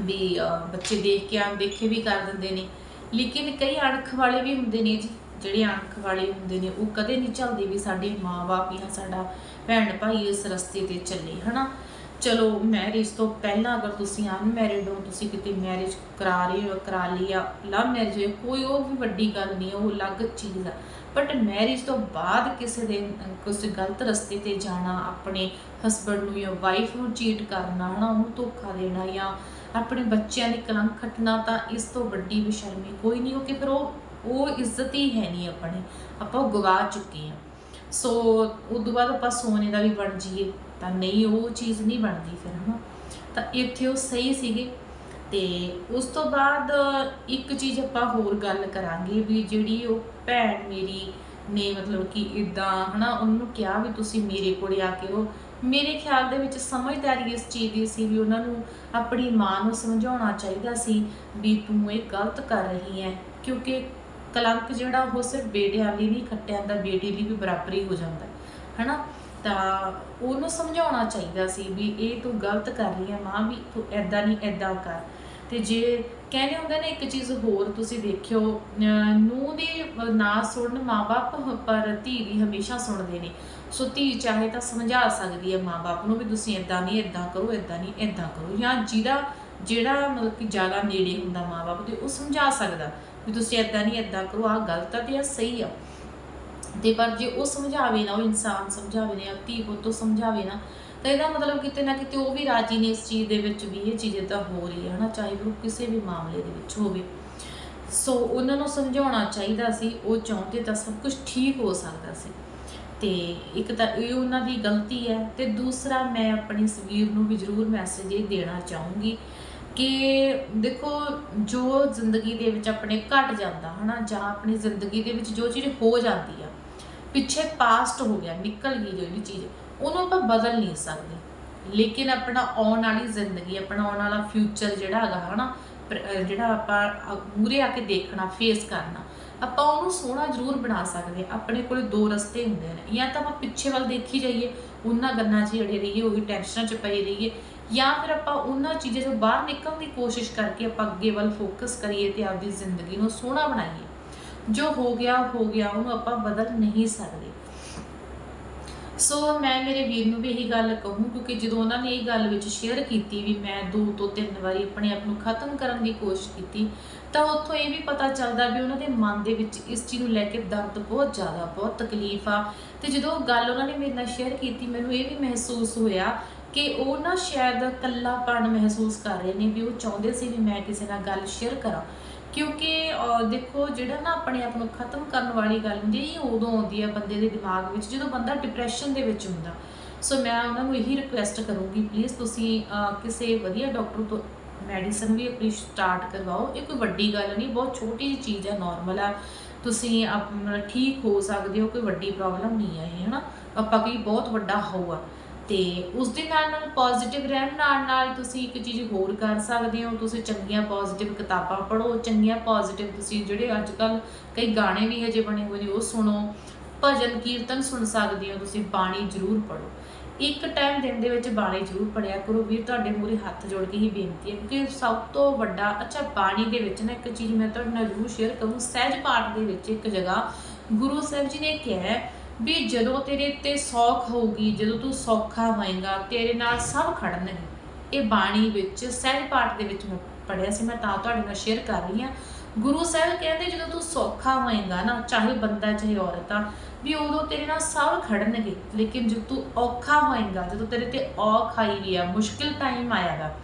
ਵੀ ਬੱਚੇ ਦੇਖ ਕੇ ਅਣਦੇਖੇ ਵੀ ਕਰ ਦਿੰਦੇ ਨੇ। ਲੇਕਿਨ ਕਈ ਅਣਖ ਵਾਲੇ ਵੀ ਹੁੰਦੇ ਨੇ ਜੀ। ਜਿਹੜੇ ਅਣਖ ਵਾਲੇ ਹੁੰਦੇ ਨੇ, ਉਹ ਕਦੇ ਨਹੀਂ ਚੱਲਦੇ ਵੀ ਸਾਡੇ ਮਾਪੇ ਜਾਂ ਸਾਡਾ ਭੈਣ ਭਾਈ ਇਸ ਰਸਤੇ ਤੇ ਚੱਲੇ, ਹਨਾ? ਚਲੋ ਮੈਰਿਜ ਤੋਂ ਪਹਿਲਾਂ ਅਗਰ ਤੁਸੀਂ ਅਨਮੈਰਿਡ ਹੋ ਤੁਸੀਂ ਕਿਤੇ ਮੈਰਿਜ ਕਰਾ ਰਹੇ ਹੋ ਕਰਾ ਲਈ ਆ ਲਵ ਮੈਰਿਜ ਹੈ ਕੋਈ ਉਹ ਵੀ ਵੱਡੀ ਗੱਲ ਨਹੀਂ ਉਹ ਅਲੱਗ ਚੀਜ਼ ਆ। ਬਟ ਮੈਰਿਜ ਤੋਂ ਬਾਅਦ ਕਿਸੇ ਦੇ ਅਹ, ਕਿਸੇ ਗਲਤ ਰਸਤੇ ਤੇ ਜਾਣਾ ਆਪਣੇ ਹਸਬੰਡ ਨੂੰ ਜਾਂ ਵਾਈਫ ਨੂੰ ਚੀਟ ਕਰਨਾ ਹਨਾ ਉਹਨੂੰ ਧੋਖਾ ਦੇਣਾ ਜਾਂ ਆਪਣੇ ਬੱਚਿਆਂ ਦੀ ਕਲੰਕ ਖੱਟਣਾ ਤਾਂ ਇਸ ਤੋਂ ਵੱਡੀ ਬੇਸ਼ਰਮੀ ਕੋਈ ਨਹੀਂ ਕਿਉਂਕਿ ਫਿਰ ਉਹ ਉਹ ਇੱਜ਼ਤ ਹੀ ਹੈ ਨਹੀਂ ਆਪਣੇ। ਆਪਾਂ ਉਹ ਗਵਾ ਚੁੱਕੇ ਆ। ਸੋ ਉਦੋਂ ਬਾਅਦ ਆਪਾਂ ਸੋਨੇ ਦਾ ਵੀ ਬਣ ਜਾਈਏ। ਤਾਂ ਨਹੀਂ, ਉਹ ਚੀਜ਼ ਨਹੀਂ ਬਣਦੀ ਫਿਰ, ਹਨਾ? ਤਾਂ ਇੱਥੇ ਉਹ ਸਹੀ ਸੀਗੇ। ਤੇ ਉਸ ਤੋਂ ਬਾਅਦ ਇੱਕ ਚੀਜ਼ ਆਪਾਂ ਹੋਰ ਗੱਲ ਕਰਾਂਗੇ ਵੀ ਜਿਹੜੀ ਉਹ ਭੈਣ ਮੇਰੀ ਨੇ ਮਤਲਬ ਕਿ ਇਦਾਂ ਹਨਾ, ਉਹਨੂੰ ਕਿਹਾ ਵੀ ਤੁਸੀਂ ਮੇਰੇ ਕੋਲੇ ਆ ਕੇ ਉਹ, ਮੇਰੇ ਖਿਆਲ ਦੇ ਵਿੱਚ ਸਮਝਦਾਰੀ ਇਸ ਚੀਜ਼ ਦੀ, ਸੀ ਵੀ ਉਹਨਾਂ ਨੂੰ ਆਪਣੀ ਮਾਂ ਨੂੰ ਸਮਝਾਉਣਾ ਚਾਹੀਦਾ ਸੀ ਵੀ ਤੂੰ ਇਹ ਗਲਤ ਕਰ ਰਹੀ ਹੈ, ਕਿਉਂਕਿ ਕਲੰਕ ਜਿਹੜਾ ਉਹ ਸਿਰਫ ਬੇਟਿਆਂ ਲਈ ਨਹੀਂ, ਖੱਟਿਆਂ ਦਾ ਬੇਟੀ ਲਈ ਵੀ ਬਰਾਬਰੀ ਹੋ ਜਾਂਦਾ ਹੈ ਹਨਾ? ਤਾਂ ਉਹਨੂੰ ਸਮਝਾਉਣਾ ਚਾਹੀਦਾ ਸੀ ਵੀ ਇਹ ਤੂੰ ਗਲਤ ਕਰ ਰਹੀ ਹੈ, ਮਾਂ, ਵੀ ਤੂੰ ਐਦਾਂ ਨਹੀਂ ਐਦਾਂ ਕਰ। ਤੇ ਜੇ ਕਹਿੰਦੇ ਹੁੰਦੇ ਨੇ ਇੱਕ ਚੀਜ਼ ਹੋਰ ਤੁਸੀਂ ਦੇਖਿਓ ਨੂੰ ਦੀ ਨਾ ਸੁਣਨ ਮਾਪੇ ਪਰ ਧੀ ਦੀ ਹਮੇਸ਼ਾ ਸੁਣਦੇ ਨੇ। ਸੋ ਧੀ ਚਾਹੇ ਤਾਂ ਸਮਝਾ ਸਕਦੀ ਹੈ ਮਾਪੇ ਨੂੰ ਵੀ ਤੁਸੀਂ ਐਦਾਂ ਨਹੀਂ ਐਦਾਂ ਕਰੋ ਐਦਾਂ ਨਹੀਂ ਐਦਾਂ ਕਰੋ। ਜਾਂ ਜਿਹਦਾ, ਜਿਹੜਾ ਮਤਲਬ ਕਿ ਜ਼ਿਆਦਾ ਨੇੜੇ ਹੁੰਦਾ ਮਾਪੇ ਦੇ ਉਹ ਸਮਝਾ ਸਕਦਾ ਵੀ ਤੁਸੀਂ ਐਦਾਂ ਨਹੀਂ ਐਦਾਂ ਕਰੋ, ਆਹ ਗਲਤ ਆ ਤੇ ਆਹ ਸਹੀ ਆ। ਤੇ ਪਰ ਜੇ ਉਹ ਸਮਝਾਵੇ ਨਾ, ਉਹ ਇਨਸਾਨ ਸਮਝਾਵੇ ਨਾ ਧੀ ਪੁੱਤ ਤੋਂ ਸਮਝਾਵੇ ਨਾ, ਤਾਂ ਇਹਦਾ ਮਤਲਬ ਕਿਤੇ ਨਾ ਕਿਤੇ ਉਹ ਵੀ ਰਾਜੀ ਨੇ ਇਸ ਚੀਜ਼ ਦੇ ਵਿੱਚ ਵੀ, ਇਹ ਚੀਜ਼ ਤਾਂ ਹੋ ਰਹੀ ਹੈ ਹਨਾ, ਚਾਹੇ ਉਹ ਕਿਸੇ ਵੀ ਮਾਮਲੇ ਦੇ ਵਿੱਚ ਹੋਵੇ। ਸੋ ਉਹਨਾਂ ਨੂੰ ਸਮਝਾਉਣਾ ਚਾਹੀਦਾ ਸੀ, ਉਹ ਚਾਹੁੰਦੇ ਤਾਂ ਸਭ ਕੁਝ ਠੀਕ ਹੋ ਸਕਦਾ ਸੀ। ਤੇ ਇੱਕ ਤਾਂ ਇਹ ਉਹਨਾਂ ਦੀ ਗਲਤੀ ਹੈ ਤੇ ਦੂਸਰਾ ਮੈਂ ਆਪਣੀ ਸਵੀਰ ਨੂੰ ਵੀ ਜ਼ਰੂਰ ਮੈਸੇਜ ਇਹ ਦੇਣਾ ਚਾਹੂੰਗੀ ਕਿ ਦੇਖੋ, ਜੋ ਜ਼ਿੰਦਗੀ ਦੇ ਵਿੱਚ ਆਪਣੇ ਘਟ ਜਾਂਦਾ ਹਨਾ, ਜਾਂ ਆਪਣੀ ਜ਼ਿੰਦਗੀ ਦੇ ਵਿੱਚ ਜੋ ਚੀਜ਼ ਹੋ ਜਾਂਦੀ ਆ ਪਿੱਛੇ ਪਾਸਟ ਹੋ ਗਿਆ, ਨਿਕਲ ਗਈ ਜਿਹੜੀ ਚੀਜ਼, ਉਹਨੂੰ ਆਪਾਂ ਬਦਲ ਨਹੀਂ ਸਕਦੇ। ਲੇਕਿਨ ਆਪਣਾ ਆਉਣ ਵਾਲੀ ਜ਼ਿੰਦਗੀ, ਆਪਣਾ ਆਉਣ ਵਾਲਾ ਫਿਊਚਰ ਜਿਹੜਾ ਹੈਗਾ, ਹਨਾ, ਪ੍ਰ- ਜਿਹੜਾ ਆਪਾਂ ਮੂਰੇ ਆ ਕੇ ਦੇਖਣਾ ਫੇਸ ਕਰਨਾ, ਆਪਾਂ ਉਹਨੂੰ ਸੋਹਣਾ ਜ਼ਰੂਰ ਬਣਾ ਸਕਦੇ ਹਾਂ। ਆਪਣੇ ਕੋਲ ਦੋ ਰਸਤੇ ਹੁੰਦੇ ਨੇ। ਜਾਂ ਤਾਂ ਆਪਾਂ ਪਿੱਛੇ ਵੱਲ ਦੇਖੀ ਜਾਈਏ, ਉਹਨਾਂ ਗੱਲਾਂ 'ਚ ਜਿਹੜੇ ਰਹੀਏ, ਉਹੀ ਟੈਨਸ਼ਨਾਂ 'ਚ ਪਈ ਰਹੀਏ, ਜਾਂ ਫਿਰ ਆਪਾਂ ਉਹਨਾਂ ਚੀਜ਼ਾਂ ਤੋਂ ਬਾਹਰ ਨਿਕਲਣ ਦੀ ਕੋਸ਼ਿਸ਼ ਕਰਕੇ ਆਪਾਂ ਅੱਗੇ ਵੱਲ ਫੋਕਸ ਕਰੀਏ ਤੇ ਆਪਦੀ ਜ਼ਿੰਦਗੀ ਨੂੰ ਸੋਹਣਾ ਬਣਾਈਏ। ਜੋ ਹੋ ਗਿਆ ਹੋ ਗਿਆ, ਉਹਨੂੰ ਆਪਾਂ ਬਦਲ ਨਹੀਂ ਸਕਦੇ। ਸੋ ਮੈਂ ਮੇਰੇ ਵੀਰ ਨੂੰ ਵੀ ਇਹੀ ਗੱਲ ਕਹੂੰ, ਕਿਉਂਕਿ ਜਦੋਂ ਉਹਨਾਂ ਨੇ ਇਹ ਗੱਲ ਵਿੱਚ ਸ਼ੇਅਰ ਕੀਤੀ ਵੀ ਮੈਂ ਦੋ ਤੋਂ ਤਿੰਨ ਵਾਰੀ ਆਪਣੇ ਆਪ ਨੂੰ ਖਤਮ ਕਰਨ ਦੀ ਕੋਸ਼ਿਸ਼ ਕੀਤੀ, ਤਾਂ ਉੱਥੋਂ ਇਹ ਵੀ ਪਤਾ ਚੱਲਦਾ ਵੀ ਉਹਨਾਂ ਦੇ ਮਨ ਦੇ ਵਿੱਚ ਇਸ ਚੀਜ਼ ਨੂੰ ਲੈ ਕੇ ਦਰਦ ਬਹੁਤ ਜ਼ਿਆਦਾ, ਬਹੁਤ ਤਕਲੀਫ ਆ। ਤੇ ਜਦੋਂ ਗੱਲ ਉਹਨਾਂ ਨੇ ਮੇਰੇ ਨਾਲ ਸ਼ੇਅਰ ਕੀਤੀ, ਮੈਨੂੰ ਇਹ ਵੀ ਮਹਿਸੂਸ ਹੋਇਆ ਕਿ ਉਹ ਨਾ ਸ਼ਾਇਦ ਇਕੱਲਾਪਣ ਮਹਿਸੂਸ ਕਰ ਰਹੇ ਨੇ ਵੀ ਉਹ ਚਾਹੁੰਦੇ ਸੀ ਵੀ ਮੈਂ ਕਿਸੇ ਨਾਲ ਗੱਲ ਸ਼ੇਅਰ ਕਰਾਂ। ਕਿਉਂਕਿ ਦੇਖੋ ਜਿਹੜਾ ਨਾ ਆਪਣੇ ਆਪ ਨੂੰ ਖਤਮ ਕਰਨ ਵਾਲੀ ਗੱਲ ਹੁੰਦੀ ਹੈ, ਇਹ ਉਦੋਂ ਆਉਂਦੀ ਹੈ ਬੰਦੇ ਦੇ ਦਿਮਾਗ ਵਿੱਚ, ਜਦੋਂ ਬੰਦਾ ਡਿਪਰੈਸ਼ਨ ਦੇ ਵਿੱਚ ਹੁੰਦਾ। ਸੋ ਮੈਂ ਉਹਨਾਂ ਨੂੰ ਇਹੀ ਰਿਕੁਐਸਟ ਕਰੂੰਗੀ ਪਲੀਜ਼ ਤੁਸੀਂ ਕਿਸੇ ਵਧੀਆ ਡਾਕਟਰ ਤੋਂ ਮੈਡੀਸਨ ਵੀ ਆਪਣੀ ਸਟਾਰਟ ਕਰਵਾਓ। ਇਹ ਕੋਈ ਵੱਡੀ ਗੱਲ ਨਹੀਂ, ਬਹੁਤ ਛੋਟੀ ਜਿਹੀ ਚੀਜ਼ ਹੈ ਨਾਰਮਲ ਆ ਤੁਸੀਂ ਆਪਣਾ ਠੀਕ ਹੋ ਸਕਦੇ ਹੋ, ਕੋਈ ਵੱਡੀ ਪ੍ਰੋਬਲਮ ਨਹੀਂ ਹੈ ਇਹ ਹਨਾ? ਆਪਾਂ ਕੋਈ ਬਹੁਤ ਵੱਡਾ ਹੋਊਗਾ। ਤੇ ਉਸ ਦੇ ਨਾਲ ਨਾਲ ਪੋਜ਼ਿਟਿਵ ਰਹਿਣ ਨਾਲ ਨਾਲ ਤੁਸੀਂ ਇੱਕ ਚੀਜ਼ ਹੋਰ ਕਰ ਸਕਦੇ ਹੋ, ਤੁਸੀਂ ਚੰਗੀਆਂ ਪੋਜ਼ਿਟਿਵ ਕਿਤਾਬਾਂ ਪੜ੍ਹੋ, ਚੰਗੀਆਂ ਪੋਜ਼ਿਟਿਵ ਤੁਸੀਂ ਜਿਹੜੇ ਅੱਜ ਕੱਲ ਕਈ ਗਾਣੇ ਵੀ ਹਜੇ ਬਣੇ ਹੋਏ ਨੇ, ਉਹ ਸੁਣੋ, ਭਜਨ ਕੀਰਤਨ ਸੁਣ ਸਕਦੇ ਹੋ ਤੁਸੀਂ, ਬਾਣੀ ਜ਼ਰੂਰ ਪੜ੍ਹੋ। ਇੱਕ ਟਾਈਮ ਦਿਨ ਦੇ ਵਿੱਚ ਬਾਣੀ ਜ਼ਰੂਰ ਪੜਿਆ ਕਰੋ, ਵੀਰ ਤੁਹਾਡੇ ਮੂਹਰੇ ਹੱਥ ਜੋੜ ਕੇ ਹੀ ਬੇਨਤੀ ਹੈ, ਕਿਉਂਕਿ ਸਭ ਤੋਂ ਵੱਡਾ, ਅੱਛਾ ਬਾਣੀ ਦੇ ਵਿੱਚ ਨਾ ਇੱਕ ਚੀਜ਼ ਮੈਂ ਤੁਹਾਡੇ ਨਾਲ ਜ਼ਰੂਰ ਸ਼ੇਅਰ ਕਰੂੰ, ਸਹਿਜ ਪਾਠ ਦੇ ਵਿੱਚ ਇੱਕ ਜਗ੍ਹਾ ਗੁਰੂ ਸਾਹਿਬ ਜੀ ਨੇ ਕਿਹਾ ਵੀ ਜਦੋਂ ਤੇਰੇ ਤੇ ਸੌਖ ਹੋਊਗੀ, ਜਦੋਂ ਤੂੰ ਸੌਖਾ ਹੋਏਗਾ, ਤੇਰੇ ਨਾਲ ਸਭ ਖੜਨਗੇ। ਇਹ ਬਾਣੀ ਵਿੱਚ, ਸਹਿਜ ਪਾਠ ਦੇ ਵਿੱਚ ਮੈਂ ਪੜਿਆ ਸੀ, ਮੈਂ ਤਾਂ ਤੁਹਾਡੇ ਨਾਲ ਸ਼ੇਅਰ ਕਰ ਰਹੀ ਹਾਂ। ਗੁਰੂ ਸਾਹਿਬ ਕਹਿੰਦੇ, ਜਦੋਂ ਤੂੰ ਸੌਖਾ ਹੋਏਗਾ ਨਾ, ਚਾਹੇ ਬੰਦਾ, ਚਾਹੇ ਔਰਤ ਆ, ਵੀ ਉਦੋਂ ਤੇਰੇ ਨਾਲ ਸਭ ਖੜਨਗੇ। ਲੇਕਿਨ ਜਦੋਂ ਤੂੰ ਔਖਾ ਹੋਏਗਾ, ਜਦੋਂ ਤੇਰੇ ਤੇ ਔਖ ਆਈ ਵੀ ਆ, ਮੁਸ਼ਕਿਲ ਟਾਈਮ ਆਏਗਾ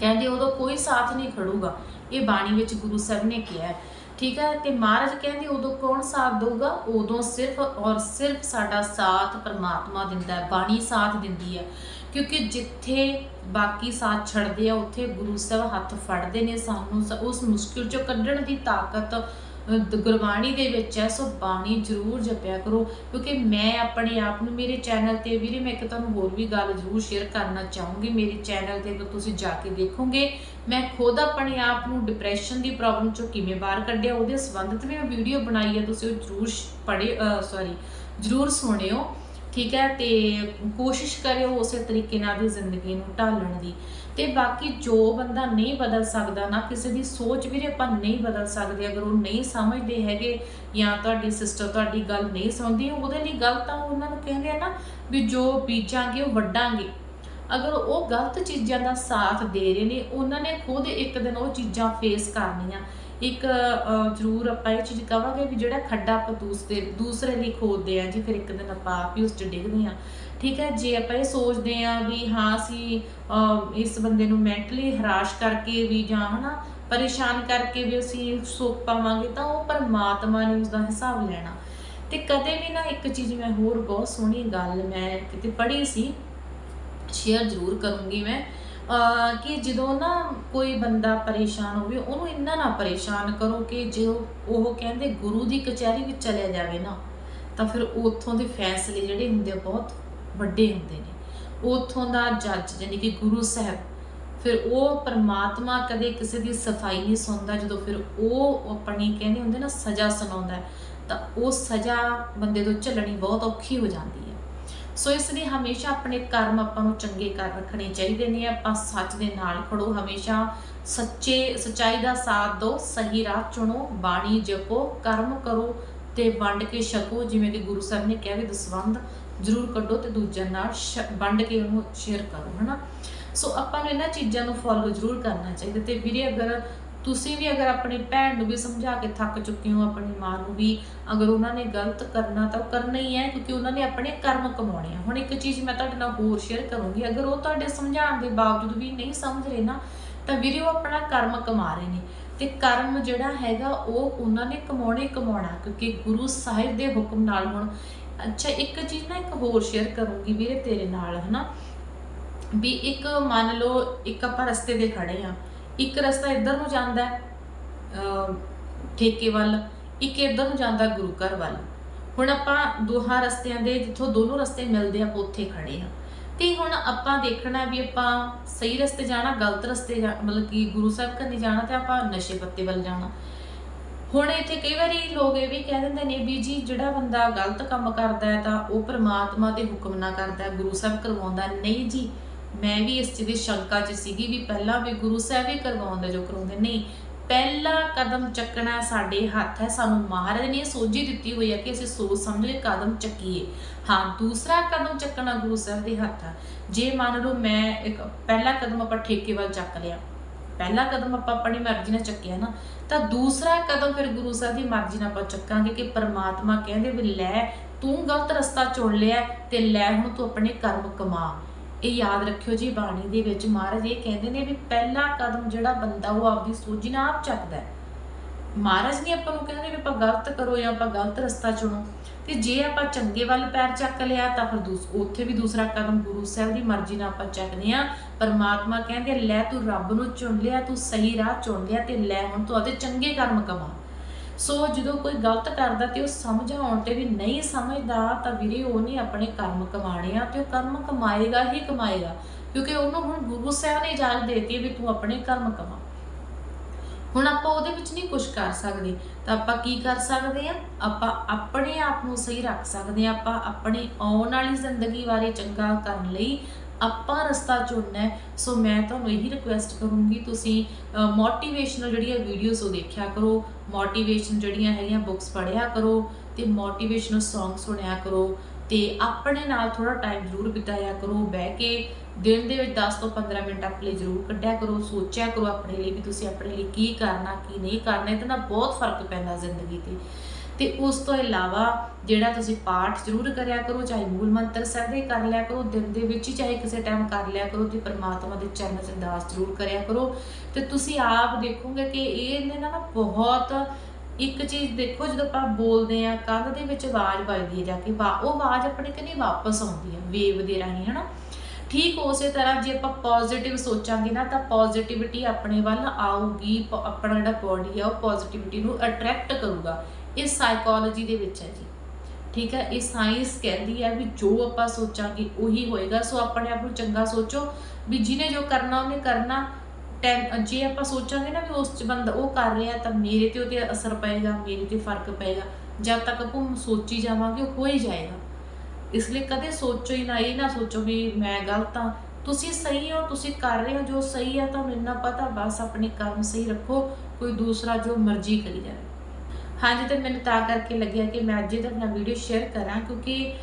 ਕਹਿੰਦੇ ਉਦੋਂ ਕੋਈ ਸਾਥ ਨਹੀਂ ਖੜੂਗਾ। ਇਹ ਬਾਣੀ ਵਿੱਚ ਗੁਰੂ ਸਾਹਿਬ ਨੇ ਕਿਹਾ ਠੀਕ ਹੈ? ਤੇ ਮਹਾਰਾਜ ਕਹਿੰਦੇ ਉਦੋਂ ਕੌਣ ਸਾਥ ਦੇਊਗਾ? ਉਦੋਂ ਸਿਰਫ ਔਰ ਸਿਰਫ ਸਾਡਾ ਸਾਥ ਪਰਮਾਤਮਾ ਦਿੰਦਾ ਹੈ, ਬਾਣੀ ਸਾਥ ਦਿੰਦੀ ਹੈ। ਕਿਉਂਕਿ ਜਿੱਥੇ ਬਾਕੀ ਸਾਥ ਛੱਡਦੇ ਆ, ਉੱਥੇ ਗੁਰੂ ਸਾਹਿਬ ਹੱਥ ਫੜਦੇ ਨੇ ਸਾਨੂੰ ਸ- ਉਸ ਮੁਸ਼ਕਿਲ ਚੋਂ ਕੱਢਣ ਦੀ ਤਾਕਤ ਗੁਰਬਾਣੀ ਦੇ ਵਿੱਚ ਹੈ, ਸੋ ਬਾਣੀ ਜ਼ਰੂਰ ਜਪਿਆ ਕਰੋ, ਕਿਉਂਕਿ ਮੈਂ ਆਪਣੇ ਆਪ ਨੂੰ, ਮੇਰੇ ਚੈਨਲ ਤੇ ਵੀਰੇ ਮੈਂ ਇੱਕ ਤੁਹਾਨੂੰ ਹੋਰ ਵੀ ਗੱਲ ਜ਼ਰੂਰ ਸ਼ੇਅਰ ਕਰਨਾ ਚਾਹੂੰਗੀ। ਮੇਰੇ ਚੈਨਲ ਤੇ ਤੁਸੀਂ ਜਾ ਕੇ ਦੇਖੋਗੇ, ਮੈਂ ਖੁਦ ਆਪਣੇ ਆਪ ਨੂੰ ਡਿਪਰੈਸ਼ਨ ਦੀ ਪ੍ਰੋਬਲਮ ਚੋਂ ਕਿਵੇਂ ਬਾਹਰ ਕੱਢਿਆ, ਉਹਦੇ ਸੰਬੰਧਿਤ ਵੀ ਮੈਂ ਵੀਡੀਓ ਬਣਾਈ ਹੈ, ਤੁਸੀਂ ਉਹ ਜ਼ਰੂਰ ਪੜ੍ਹੇ ਸੌਰੀ ਜ਼ਰੂਰ ਸੁਣਿਓ। ਠੀਕ ਹੈ ਤੇ ਕੋਸ਼ਿਸ਼ ਕਰਿਓ ਉਸੇ ਤਰੀਕੇ ਨਾਲ ਦੀ ਜ਼ਿੰਦਗੀ ਨੂੰ ਢਾਲਣ ਦੀ। ਤੇ ਬਾਕੀ ਜੋ ਬੰਦਾ ਨਹੀਂ ਬਦਲ ਸਕਦਾ ਨਾ, ਕਿਸੇ ਦੀ ਸੋਚ ਵੀਰੇ ਆਪਾਂ ਨਹੀਂ ਬਦਲ ਸਕਦੇ, ਅਗਰ ਉਹ ਨਹੀਂ ਸਮਝਦੇ ਹੈਗੇ ਜਾਂ ਤੁਹਾਡੀ ਸਿਸਟਰ ਤੁਹਾਡੀ ਗੱਲ ਨਹੀਂ ਸੁਣਦੀ, ਉਹਦੇ ਲਈ ਗਲਤ ਆ ਉਹਨਾਂ ਨੂੰ ਕਹਿੰਦੇ ਆ ਨਾ ਵੀ ਜੋ ਬੀਜਾਂਗੇ ਉਹ ਵੱਢਾਂਗੇ। ਅਗਰ ਉਹ ਗਲਤ ਚੀਜ਼ਾਂ ਦਾ ਸਾਥ ਦੇ ਰਹੇ ਨੇ, ਉਹਨਾਂ ਨੇ ਖੁਦ ਇੱਕ ਦਿਨ ਉਹ ਚੀਜ਼ਾਂ ਫੇਸ ਕਰਨੀਆਂ। ਇੱਕ ਜ਼ਰੂਰ ਆਪਾਂ ਇਹ ਚੀਜ਼ ਕਵਾਂਗੇ ਵੀ ਜਿਹੜਾ ਖੱਡਾ ਆਪਾਂ ਦੂਸਰੇ ਦੂਸਰੇ ਲਈ ਖੋਦਦੇ ਆ ਜੀ ਫਿਰ ਇੱਕ ਦਿਨ ਆਪਾਂ ਆਪ ਹੀ ਉਸ 'ਚ ਡਿੱਗਦੇ ਆ ਠੀਕ ਹੈ? ਜੇ ਆਪਾਂ ਇਹ ਸੋਚਦੇ ਆ ਵੀ ਹਾਂ, ਅਸੀਂ ਇਸ ਬੰਦੇ ਨੂੰ ਮੈਂਟਲੀ ਹਰਾਸ਼ ਕਰਕੇ ਵੀ ਜਾਂ ਹਨਾ, ਪਰੇਸ਼ਾਨ ਕਰਕੇ ਵੀ ਅਸੀਂ ਸੁੱਖ ਪਾਵਾਂਗੇ, ਤਾਂ ਉਹ ਪਰਮਾਤਮਾ ਨੇ ਉਸ ਦਾ ਹਿਸਾਬ ਲੈਣਾ। ਤੇ ਕਦੇ ਵੀ ਨਾ ਇੱਕ ਚੀਜ਼ ਮੈਂ ਹੋਰ ਬਹੁਤ ਸੋਹਣੀ ਗੱਲ ਮੈਂ ਕਿਤੇ ਪੜ੍ਹੀ ਸੀ, ਸ਼ੇਅਰ ਜ਼ਰੂਰ ਕਰੂੰਗੀ ਮੈਂ। ਕਿ ਜਦੋਂ ਨਾ ਕੋਈ ਬੰਦਾ ਪਰੇਸ਼ਾਨ ਹੋਵੇ, ਉਹਨੂੰ ਇੰਨਾ ਨਾ ਪਰੇਸ਼ਾਨ ਕਰੋ ਕਿ ਜੋ ਉਹ ਕਹਿੰਦੇ ਗੁਰੂ ਦੀ ਕਚਹਿਰੀ ਵਿੱਚ ਚਲਿਆ ਜਾਵੇ ਨਾ, ਤਾਂ ਫਿਰ ਉੱਥੋਂ ਦੇ ਫੈਸਲੇ ਜਿਹੜੇ ਹੁੰਦੇ ਆ ਬਹੁਤ ਵੱਡੇ ਹੁੰਦੇ ਨੇ। ਉੱਥੋਂ ਦਾ ਜੱਜ ਯਾਨੀ ਕਿ ਗੁਰੂ ਸਾਹਿਬ, ਫਿਰ ਉਹ ਪਰਮਾਤਮਾ ਕਦੇ ਕਿਸੇ ਦੀ ਸਫ਼ਾਈ ਨਹੀਂ ਸੁਣਦਾ, ਜਦੋਂ ਫਿਰ ਉਹ ਆਪਣੀ ਕਹਿੰਦੇ ਹੁੰਦੇ ਨਾ ਸਜ਼ਾ ਸੁਣਾਉਂਦਾ ਤਾਂ ਉਹ ਸਜ਼ਾ ਬੰਦੇ ਤੋਂ ਝੱਲਣੀ ਬਹੁਤ ਔਖੀ ਹੋ ਜਾਂਦੀ ਸੋ ਇਸ ਲਈ ਹਮੇਸ਼ਾ ਆਪਣੇ ਕਰਮ ਆਪਾਂ ਨੂੰ ਚੰਗੇ ਕਰ ਰੱਖਣੇ ਚਾਹੀਦੇ ਨੇ। ਆਪਾਂ ਸੱਚ ਦੇ ਨਾਲ ਖੜੋ, ਹਮੇਸ਼ਾ ਸੱਚੇ, ਸਚਾਈ ਦਾ ਸਾਥ ਦਿਓ, ਸਹੀ ਰਾਹ ਚੁਣੋ, ਬਾਣੀ ਜਪੋ, ਕਰਮ ਕਰੋ ਤੇ ਵੰਡ ਕੇ ਛਕੋ। ਜਿਵੇਂ ਕਿ ਗੁਰੂ ਸਾਹਿਬ ਨੇ ਕਿਹਾ ਵੀ ਦਸਵੰਦ ਜ਼ਰੂਰ ਕੱਢੋ ਤੇ ਦੂਜਿਆਂ ਨਾਲ ਵੰਡ ਕੇ ਉਹਨੂੰ ਸ਼ੇਅਰ ਕਰੋ, ਹਨਾ? ਸੋ ਆਪਾਂ ਨੂੰ ਇਹਨਾਂ ਚੀਜ਼ਾਂ ਨੂੰ ਫੋਲੋ ਜ਼ਰੂਰ ਕਰਨਾ ਚਾਹੀਦਾ ਤੇ ਵੀਰੇ ਅਗਰ ਤੁਸੀਂ ਵੀ ਅਗਰ ਆਪਣੀ ਭੈਣ ਨੂੰ ਵੀ ਸਮਝਾ ਕੇ ਥੱਕ ਚੁੱਕੇ ਹੋ ਆਪਣੀ ਮਾਂ ਨੂੰ ਵੀ, ਅਗਰ ਉਹਨਾਂ ਨੇ ਗਲਤ ਕਰਨਾ ਤਾਂ ਉਹ ਕਰਨਾ ਹੀ ਹੈ, ਕਿਉਂਕਿ ਉਹਨਾਂ ਨੇ ਆਪਣੇ ਕਰਮ ਕਮਾਉਣੇ ਆ। ਹੁਣ ਇੱਕ ਚੀਜ਼ ਮੈਂ ਤੁਹਾਡੇ ਨਾਲ ਹੋਰ ਸ਼ੇਅਰ ਕਰੂੰਗੀ। ਅਗਰ ਉਹ ਤੁਹਾਡੇ ਸਮਝਾਉਣ ਦੇ ਬਾਵਜੂਦ ਵੀ ਨਹੀਂ ਸਮਝ ਰਹੇ ਨਾ, ਤਾਂ ਵੀਰੇ ਉਹ ਆਪਣਾ ਕਰਮ ਕਮਾ ਰਹੇ ਨੇ। ਤੇ ਕਰਮ ਜਿਹੜਾ ਹੈਗਾ, ਉਹ ਉਹਨਾਂ ਨੇ ਕਮਾਉਣੇ ਕਮਾਉਣਾ, ਕਿਉਂਕਿ ਗੁਰੂ ਸਾਹਿਬ ਦੇ ਹੁਕਮ ਨਾਲ ਹੁਣ, ਅੱਛਾ, ਇੱਕ ਚੀਜ਼ ਨਾ ਇੱਕ ਹੋਰ ਸ਼ੇਅਰ ਕਰੂੰਗੀ ਵੀਰੇ ਤੇਰੇ ਨਾਲ, ਹਨਾ? ਵੀ ਇੱਕ ਮੰਨ ਲਓ, ਇੱਕ ਆਪਾਂ ਰਸਤੇ ਦੇ ਖੜੇ ਆ। ਇੱਕ ਰਸਤਾ ਇੱਧਰ ਨੂੰ ਜਾਂਦਾ ਹੈ ਠੇਕੇ ਵੱਲ, ਇੱਕ ਇੱਧਰ ਨੂੰ ਜਾਂਦਾ ਗੁਰੂ ਘਰ ਵੱਲ। ਹੁਣ ਆਪਾਂ ਦੋਹਾਂ ਰਸਤਿਆਂ ਦੇ ਜਿੱਥੋਂ ਦੋਨੋਂ ਰਸਤੇ ਮਿਲਦੇ ਆ ਉੱਥੇ ਖੜੇ ਆ ਤੇ ਹੁਣ ਆਪਾਂ ਦੇਖਣਾ ਵੀ ਆਪਾਂ ਸਹੀ ਰਸਤੇ ਜਾਣਾ, ਗਲਤ ਰਸਤੇ ਮਤਲਬ ਕਿ ਗੁਰੂ ਸਾਹਿਬ ਕੰਨੀ ਜਾਣਾ ਤੇ ਆਪਾਂ ਨਸ਼ੇ ਪੱਤੇ ਵੱਲ ਜਾਣਾ। ਹੁਣ ਇੱਥੇ ਕਈ ਵਾਰੀ ਲੋਕ ਇਹ ਵੀ ਕਹਿ ਦਿੰਦੇ ਨੇ ਵੀ ਜੀ, ਜਿਹੜਾ ਬੰਦਾ ਗਲਤ ਕੰਮ ਕਰਦਾ ਹੈ ਤਾਂ ਉਹ ਪ੍ਰਮਾਤਮਾ ਦੇ ਹੁਕਮ ਨਾਲ ਕਰਦਾ ਗੁਰੂ ਸਾਹਿਬ ਕਰਵਾਉਂਦਾ ਨਹੀਂ ਜੀ ਮੈਂ ਵੀ ਇਸ ਚੀਜ਼ ਦੀ ਸ਼ੰਕਾ 'ਚ ਸੀਗੀ ਵੀ ਪਹਿਲਾਂ ਵੀ ਗੁਰੂ ਸਾਹਿਬ ਹੀ ਕਰਵਾਉਂਦੇ ਜੋ ਕਰਾਉਂਦੇ, ਨਹੀਂ, ਪਹਿਲਾ ਕਦਮ ਚੱਕਣਾ ਸਾਡੇ ਹੱਥ ਹੈ, ਸਾਨੂੰ ਮਹਾਰਾਜ ਨੇ ਸੋਝੀ ਦਿੱਤੀ ਹੋਈ ਹੈ ਕਿ ਅਸੀਂ ਸੋਚ ਸਮਝ ਕੇ ਕਦਮ ਚੱਕੀਏ। ਹਾਂ, ਦੂਸਰਾ ਕਦਮ ਚੱਕਣਾ ਗੁਰੂ ਸਾਹਿਬ ਦੇ ਹੱਥ ਹੈ ਜੇ ਮੰਨ ਲਓ ਮੈਂ ਇੱਕ ਪਹਿਲਾ ਕਦਮ ਆਪਾਂ ਠੇਕੇ ਵੱਲ ਚੱਕ ਲਿਆ, ਪਹਿਲਾ ਕਦਮ ਆਪਾਂ ਆਪਣੀ ਮਰਜ਼ੀ ਨਾਲ ਚੱਕਿਆ ਨਾ, ਤਾਂ ਦੂਸਰਾ ਕਦਮ ਫਿਰ ਗੁਰੂ ਸਾਹਿਬ ਦੀ ਮਰਜ਼ੀ ਨਾਲ ਆਪਾਂ ਚੱਕਾਂਗੇ ਕਿ ਪ੍ਰਮਾਤਮਾ ਕਹਿੰਦੇ ਵੀ ਲੈ, ਤੂੰ ਗਲਤ ਰਸਤਾ ਚੁਣ ਲਿਆ ਤੇ ਲੈ ਹੁਣ ਤੂੰ ਆਪਣੇ ਕਰਮ ਕਮਾ। ਇਹ ਯਾਦ ਰੱਖਿਓ ਜੀ ਬਾਣੀ ਦੇ ਵਿੱਚ ਮਹਾਰਾਜ ਇਹ ਕਹਿੰਦੇ ਨੇ ਵੀ ਪਹਿਲਾ ਕਦਮ ਜਿਹੜਾ ਬੰਦਾ ਉਹ ਆਪਦੀ ਸੋਝੀ ਨਾਲ ਆਪ ਚੱਕਦਾ ਹੈ। ਮਹਾਰਾਜ ਨੇ ਆਪਾਂ ਨੂੰ ਕਹਿੰਦੇ ਵੀ ਆਪਾਂ ਗਲਤ ਕਰੋ ਜਾਂ ਆਪਾਂ ਗਲਤ ਰਸਤਾ ਚੁਣੋ। ਤੇ ਜੇ ਆਪਾਂ ਚੰਗੇ ਵੱਲ ਪੈਰ ਚੱਕ ਲਿਆ ਤਾਂ ਫਿਰ ਦੂਸ, ਉੱਥੇ ਵੀ ਦੂਸਰਾ ਕਦਮ ਗੁਰੂ ਸਾਹਿਬ ਦੀ ਮਰਜ਼ੀ ਨਾਲ ਆਪਾਂ ਚੱਕਦੇ ਆ ਪਰਮਾਤਮਾ ਕਹਿੰਦੇ, ਲੈ ਤੂੰ ਰੱਬ ਨੂੰ ਚੁਣ ਲਿਆ, ਤੂੰ ਸਹੀ ਰਾਹ ਚੁਣ ਲਿਆ ਤੇ ਲੈ ਹੁਣ ਤੂੰ ਆਪਦੇ ਚੰਗੇ ਕਰਮ ਕਮਾ। ਸੋ ਜਦੋਂ ਕੋਈ ਗਲਤ ਕਰਦਾ ਤੇ ਉਹ ਸਮਝਾਉਣ ਤੇ ਵੀ ਨਹੀਂ ਸਮਝਦਾ, ਤਾਂ ਵੀਰੇ ਉਹ ਆਪਣੇ ਕਰਮ ਕਮਾਣੇ ਆ ਤੇ ਉਹ ਕਰਮ ਕਮਾਏਗਾ ਹੀ ਕਮਾਏਗਾ, ਕਿਉਂਕਿ ਉਹਨੂੰ ਹੁਣ ਗੁਰੂ ਸਾਹਿਬ ਨੇ ਇਜਾਜ਼ਤ ਦੇਤੀ ਵੀ ਤੂੰ ਆਪਣੇ ਕਰਮ ਕਮਾ। ਹੁਣ ਆਪਾਂ ਉਹਦੇ ਵਿੱਚ ਨਹੀਂ ਕੁਝ ਕਰ ਸਕਦੇ, ਤਾਂ ਆਪਾਂ ਕੀ ਕਰ ਸਕਦੇ ਆ? ਆਪਾਂ ਆਪਣੇ ਆਪ ਨੂੰ ਸਹੀ ਰੱਖ ਸਕਦੇ ਆ, ਆਪਾਂ ਆਪਣੀ ਆਉਣ ਵਾਲੀ ਜ਼ਿੰਦਗੀ ਬਾਰੇ ਚੰਗਾ ਕਰਨ ਲਈ ਆਪਾਂ ਰਸਤਾ ਚੁਣਨਾ ਸੋ ਮੈਂ ਤੁਹਾਨੂੰ ਇਹੀ ਰਿਕੁਐਸਟ ਕਰੂੰਗੀ, ਤੁਸੀਂ ਮੋਟੀਵੇਸ਼ਨਲ ਜਿਹੜੀਆਂ ਵੀਡੀਓਜ਼ ਉਹ ਦੇਖਿਆ ਕਰੋ ਮੋਟੀਵੇਸ਼ਨ ਜਿਹੜੀਆਂ ਹੈਗੀਆਂ ਬੁੱਕਸ ਪੜ੍ਹਿਆ ਕਰੋ ਤੇ ਮੋਟੀਵੇਸ਼ਨਲ ਸੌਂਗ ਸੁਣਿਆ ਕਰੋ ਤੇ ਆਪਣੇ ਨਾਲ ਥੋੜਾ ਟਾਈਮ ਜ਼ਰੂਰ ਬਿਤਾਇਆ ਕਰੋ, ਬਹਿ ਕੇ ਦਿਨ ਦੇ ਵਿੱਚ 10 ਤੋਂ 15 ਮਿੰਟ ਆਪਣੇ ਲਈ ਜ਼ਰੂਰ ਕੱਢਿਆ ਕਰੋ, ਸੋਚਿਆ ਕਰੋ ਆਪਣੇ ਲਈ ਵੀ ਤੁਸੀਂ ਆਪਣੇ ਲਈ ਕੀ ਕਰਨਾ, ਕੀ ਨਹੀਂ ਕਰਨਾ, ਇਹਦੇ ਨਾਲ ਬਹੁਤ ਫ਼ਰਕ ਪੈਂਦਾ ਜ਼ਿੰਦਗੀ ਤੇ। ਤੇ ਉਸ ਤੋਂ ਇਲਾਵਾ ਜਿਹੜਾ ਤੁਸੀਂ ਪਾਠ ਜ਼ਰੂਰ ਕਰਿਆ ਕਰੋ, ਚਾਹੇ ਮੂਲ ਮੰਤਰ ਸਾਹਿਬ ਦੇ ਕਰ ਲਿਆ ਕਰੋ, ਦਿਨ ਦੇ ਵਿੱਚ ਹੀ ਚਾਹੇ ਕਿਸੇ ਟਾਈਮ ਕਰ ਲਿਆ ਕਰੋ ਤੇ ਪਰਮਾਤਮਾ ਦੇ ਚਰਨ 'ਚ ਅਰਦਾਸ ਜ਼ਰੂਰ ਕਰਿਆ ਕਰੋ। ਤੇ ਤੁਸੀਂ ਆਪ ਦੇਖੋਗੇ ਕਿ ਇਹ ਇਹਨੇ ਨਾ ਬਹੁਤ ਇੱਕ ਚੀਜ਼ ਦੇਖੋ, ਜਦੋਂ ਆਪਾਂ ਬੋਲਦੇ ਆ ਕੰਨ ਦੇ ਵਿੱਚ ਆਵਾਜ਼ ਵੱਜਦੀ ਹੈ ਜਾ ਕੇ ਵਾ- ਉਹ ਆਵਾਜ਼ ਆਪਣੇ ਕਨੀ ਵਾਪਸ ਆਉਂਦੀ ਹੈ ਵੇਵ ਦੇ ਰਾਹੀਂ, ਹਨਾ? ਠੀਕ ਉਸੇ ਤਰ੍ਹਾਂ ਜੇ ਆਪਾਂ ਪੋਜ਼ਿਟਿਵ ਸੋਚਾਂਗੇ ਨਾ, ਤਾਂ ਪੋਜ਼ਿਟਿਵਿਟੀ ਆਪਣੇ ਵੱਲ ਆਊਗੀ ਆਪਣਾ ਜਿਹੜਾ ਬੋਡੀ ਆ, ਉਹ ਪੋਜ਼ਿਟਿਵਿਟੀ ਨੂੰ ਅਟਰੈਕਟ ਕਰੂਗਾ। ਇਹ ਸਾਈਕੋਲੋਜੀ ਦੇ ਵਿੱਚ ਹੈ ਜੀ। ਠੀਕ ਹੈ, ਇਹ ਸਾਇੰਸ ਕਹਿੰਦੀ ਹੈ ਵੀ ਜੋ ਆਪਾਂ ਸੋਚਾਂਗੇ ਉਹੀ ਹੋਏਗਾ। ਸੋ ਆਪਣੇ ਆਪ ਨੂੰ ਚੰਗਾ ਸੋਚੋ ਵੀ ਜਿਹਨੇ ਜੋ ਕਰਨਾ, ਉਹਨੇ ਕਰਨਾ। ਟੈਨ, ਜੇ ਆਪਾਂ ਸੋਚਾਂਗੇ ਨਾ ਵੀ ਉਸ ਬੰਦਾ ਉਹ ਕਰ ਰਿਹਾ, ਤਾਂ ਮੇਰੇ ਤੇ ਉਹਤੇ ਅਸਰ ਪਏਗਾ, ਮੇਰੇ ਤੇ ਫ਼ਰਕ ਪਏਗਾ। ਜਦ ਤੱਕ ਆਪਾਂ ਸੋਚੀ ਜਾਵਾਂਗੇ ਹੋ ਹੀ ਜਾਏਗਾ। ਇਸ ਲਈ ਕਦੇ ਸੋਚੋ ਹੀ ਨਾ, ਇਹ ਨਾ ਸੋਚੋ ਵੀ ਮੈਂ ਗਲਤ ਹਾਂ। ਤੁਸੀਂ ਸਹੀ ਹੋ, ਤੁਸੀਂ ਕਰ ਰਹੇ ਹੋ, ਜੋ ਸਹੀ ਹੈ, ਤੁਹਾਨੂੰ ਇੰਨਾ ਪਤਾ, ਬਸ ਆਪਣੇ ਕੰਮ ਸਹੀ ਰੱਖੋ, ਕੋਈ ਦੂਸਰਾ ਜੋ ਮਰਜ਼ੀ ਕਰੀ ਜਾਵੇ। ਹਾਂਜੀ, ਤੇ ਮੈਨੂੰ ਤਾਂ ਕਰਕੇ ਲੱਗਿਆ ਕਿ ਮੈਂ ਅੱਜ ਇਹਦਾ ਆਪਣਾ ਵੀਡੀਓ ਸ਼ੇਅਰ ਕਰਾਂ, ਕਿਉਂਕਿ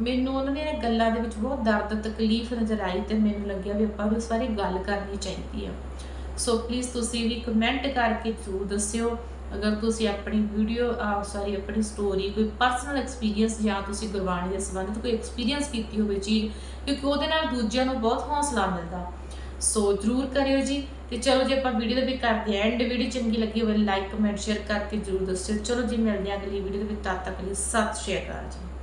ਮੈਨੂੰ ਉਹਨਾਂ ਦੀਆਂ ਗੱਲਾਂ ਦੇ ਵਿੱਚ ਬਹੁਤ ਦਰਦ, ਤਕਲੀਫ ਨਜ਼ਰ ਆਈ ਤੇ ਮੈਨੂੰ ਲੱਗਿਆ ਵੀ ਆਪਾਂ ਵੀ ਇਸ ਬਾਰੇ ਗੱਲ ਕਰਨੀ ਚਾਹੀਦੀ ਆ। ਸੋ ਪਲੀਜ਼ ਤੁਸੀਂ ਵੀ ਕਮੈਂਟ ਕਰਕੇ ਜ਼ਰੂਰ ਦੱਸਿਓ, ਅਗਰ ਤੁਸੀਂ ਆਪਣੀ ਵੀਡੀਓ ਸੌਰੀ ਆਪਣੀ ਸਟੋਰੀ ਕੋਈ ਪਰਸਨਲ ਐਕਸਪੀਰੀਅੰਸ ਜਾਂ ਤੁਸੀਂ ਗੁਰਬਾਣੀ ਦੇ ਸੰਬੰਧਿਤ ਕੋਈ ਐਕਸਪੀਰੀਅੰਸ ਕੀਤੀ ਹੋਵੇ ਚੀਜ਼, ਕਿਉਂਕਿ ਉਹਦੇ ਨਾਲ ਦੂਜਿਆਂ ਨੂੰ ਬਹੁਤ ਹੌਸਲਾ ਮਿਲਦਾ। ਸੋ ਜਰੂਰ ਕਰਿਓ ਜੀ। ਤੇ ਚਲੋ ਜੇ, ਆਪਾਂ ਵੀਡੀਓ ਦੇ ਵੀ ਕਰਦੇ ਐਂਡ ਵੀਡੀਓ ਚੰਗੀ ਲੱਗੀ ਹੋਵੇ ਲਾਈਕ ਕਮੈਂਟ ਸ਼ੇਅਰ ਕਰਕੇ ਜਰੂਰ ਦੱਸਿਓ। ਚਲੋ ਜੀ, ਮਿਲਦੇ ਹਾਂ ਅਗਲੀ ਵੀਡੀਓ ਦੇ ਵਿੱਚ। ਤਦ ਤੱਕ ਲਈ ਸਤਿ ਸ਼੍ਰੀ ਅਕਾਲ ਜੀ।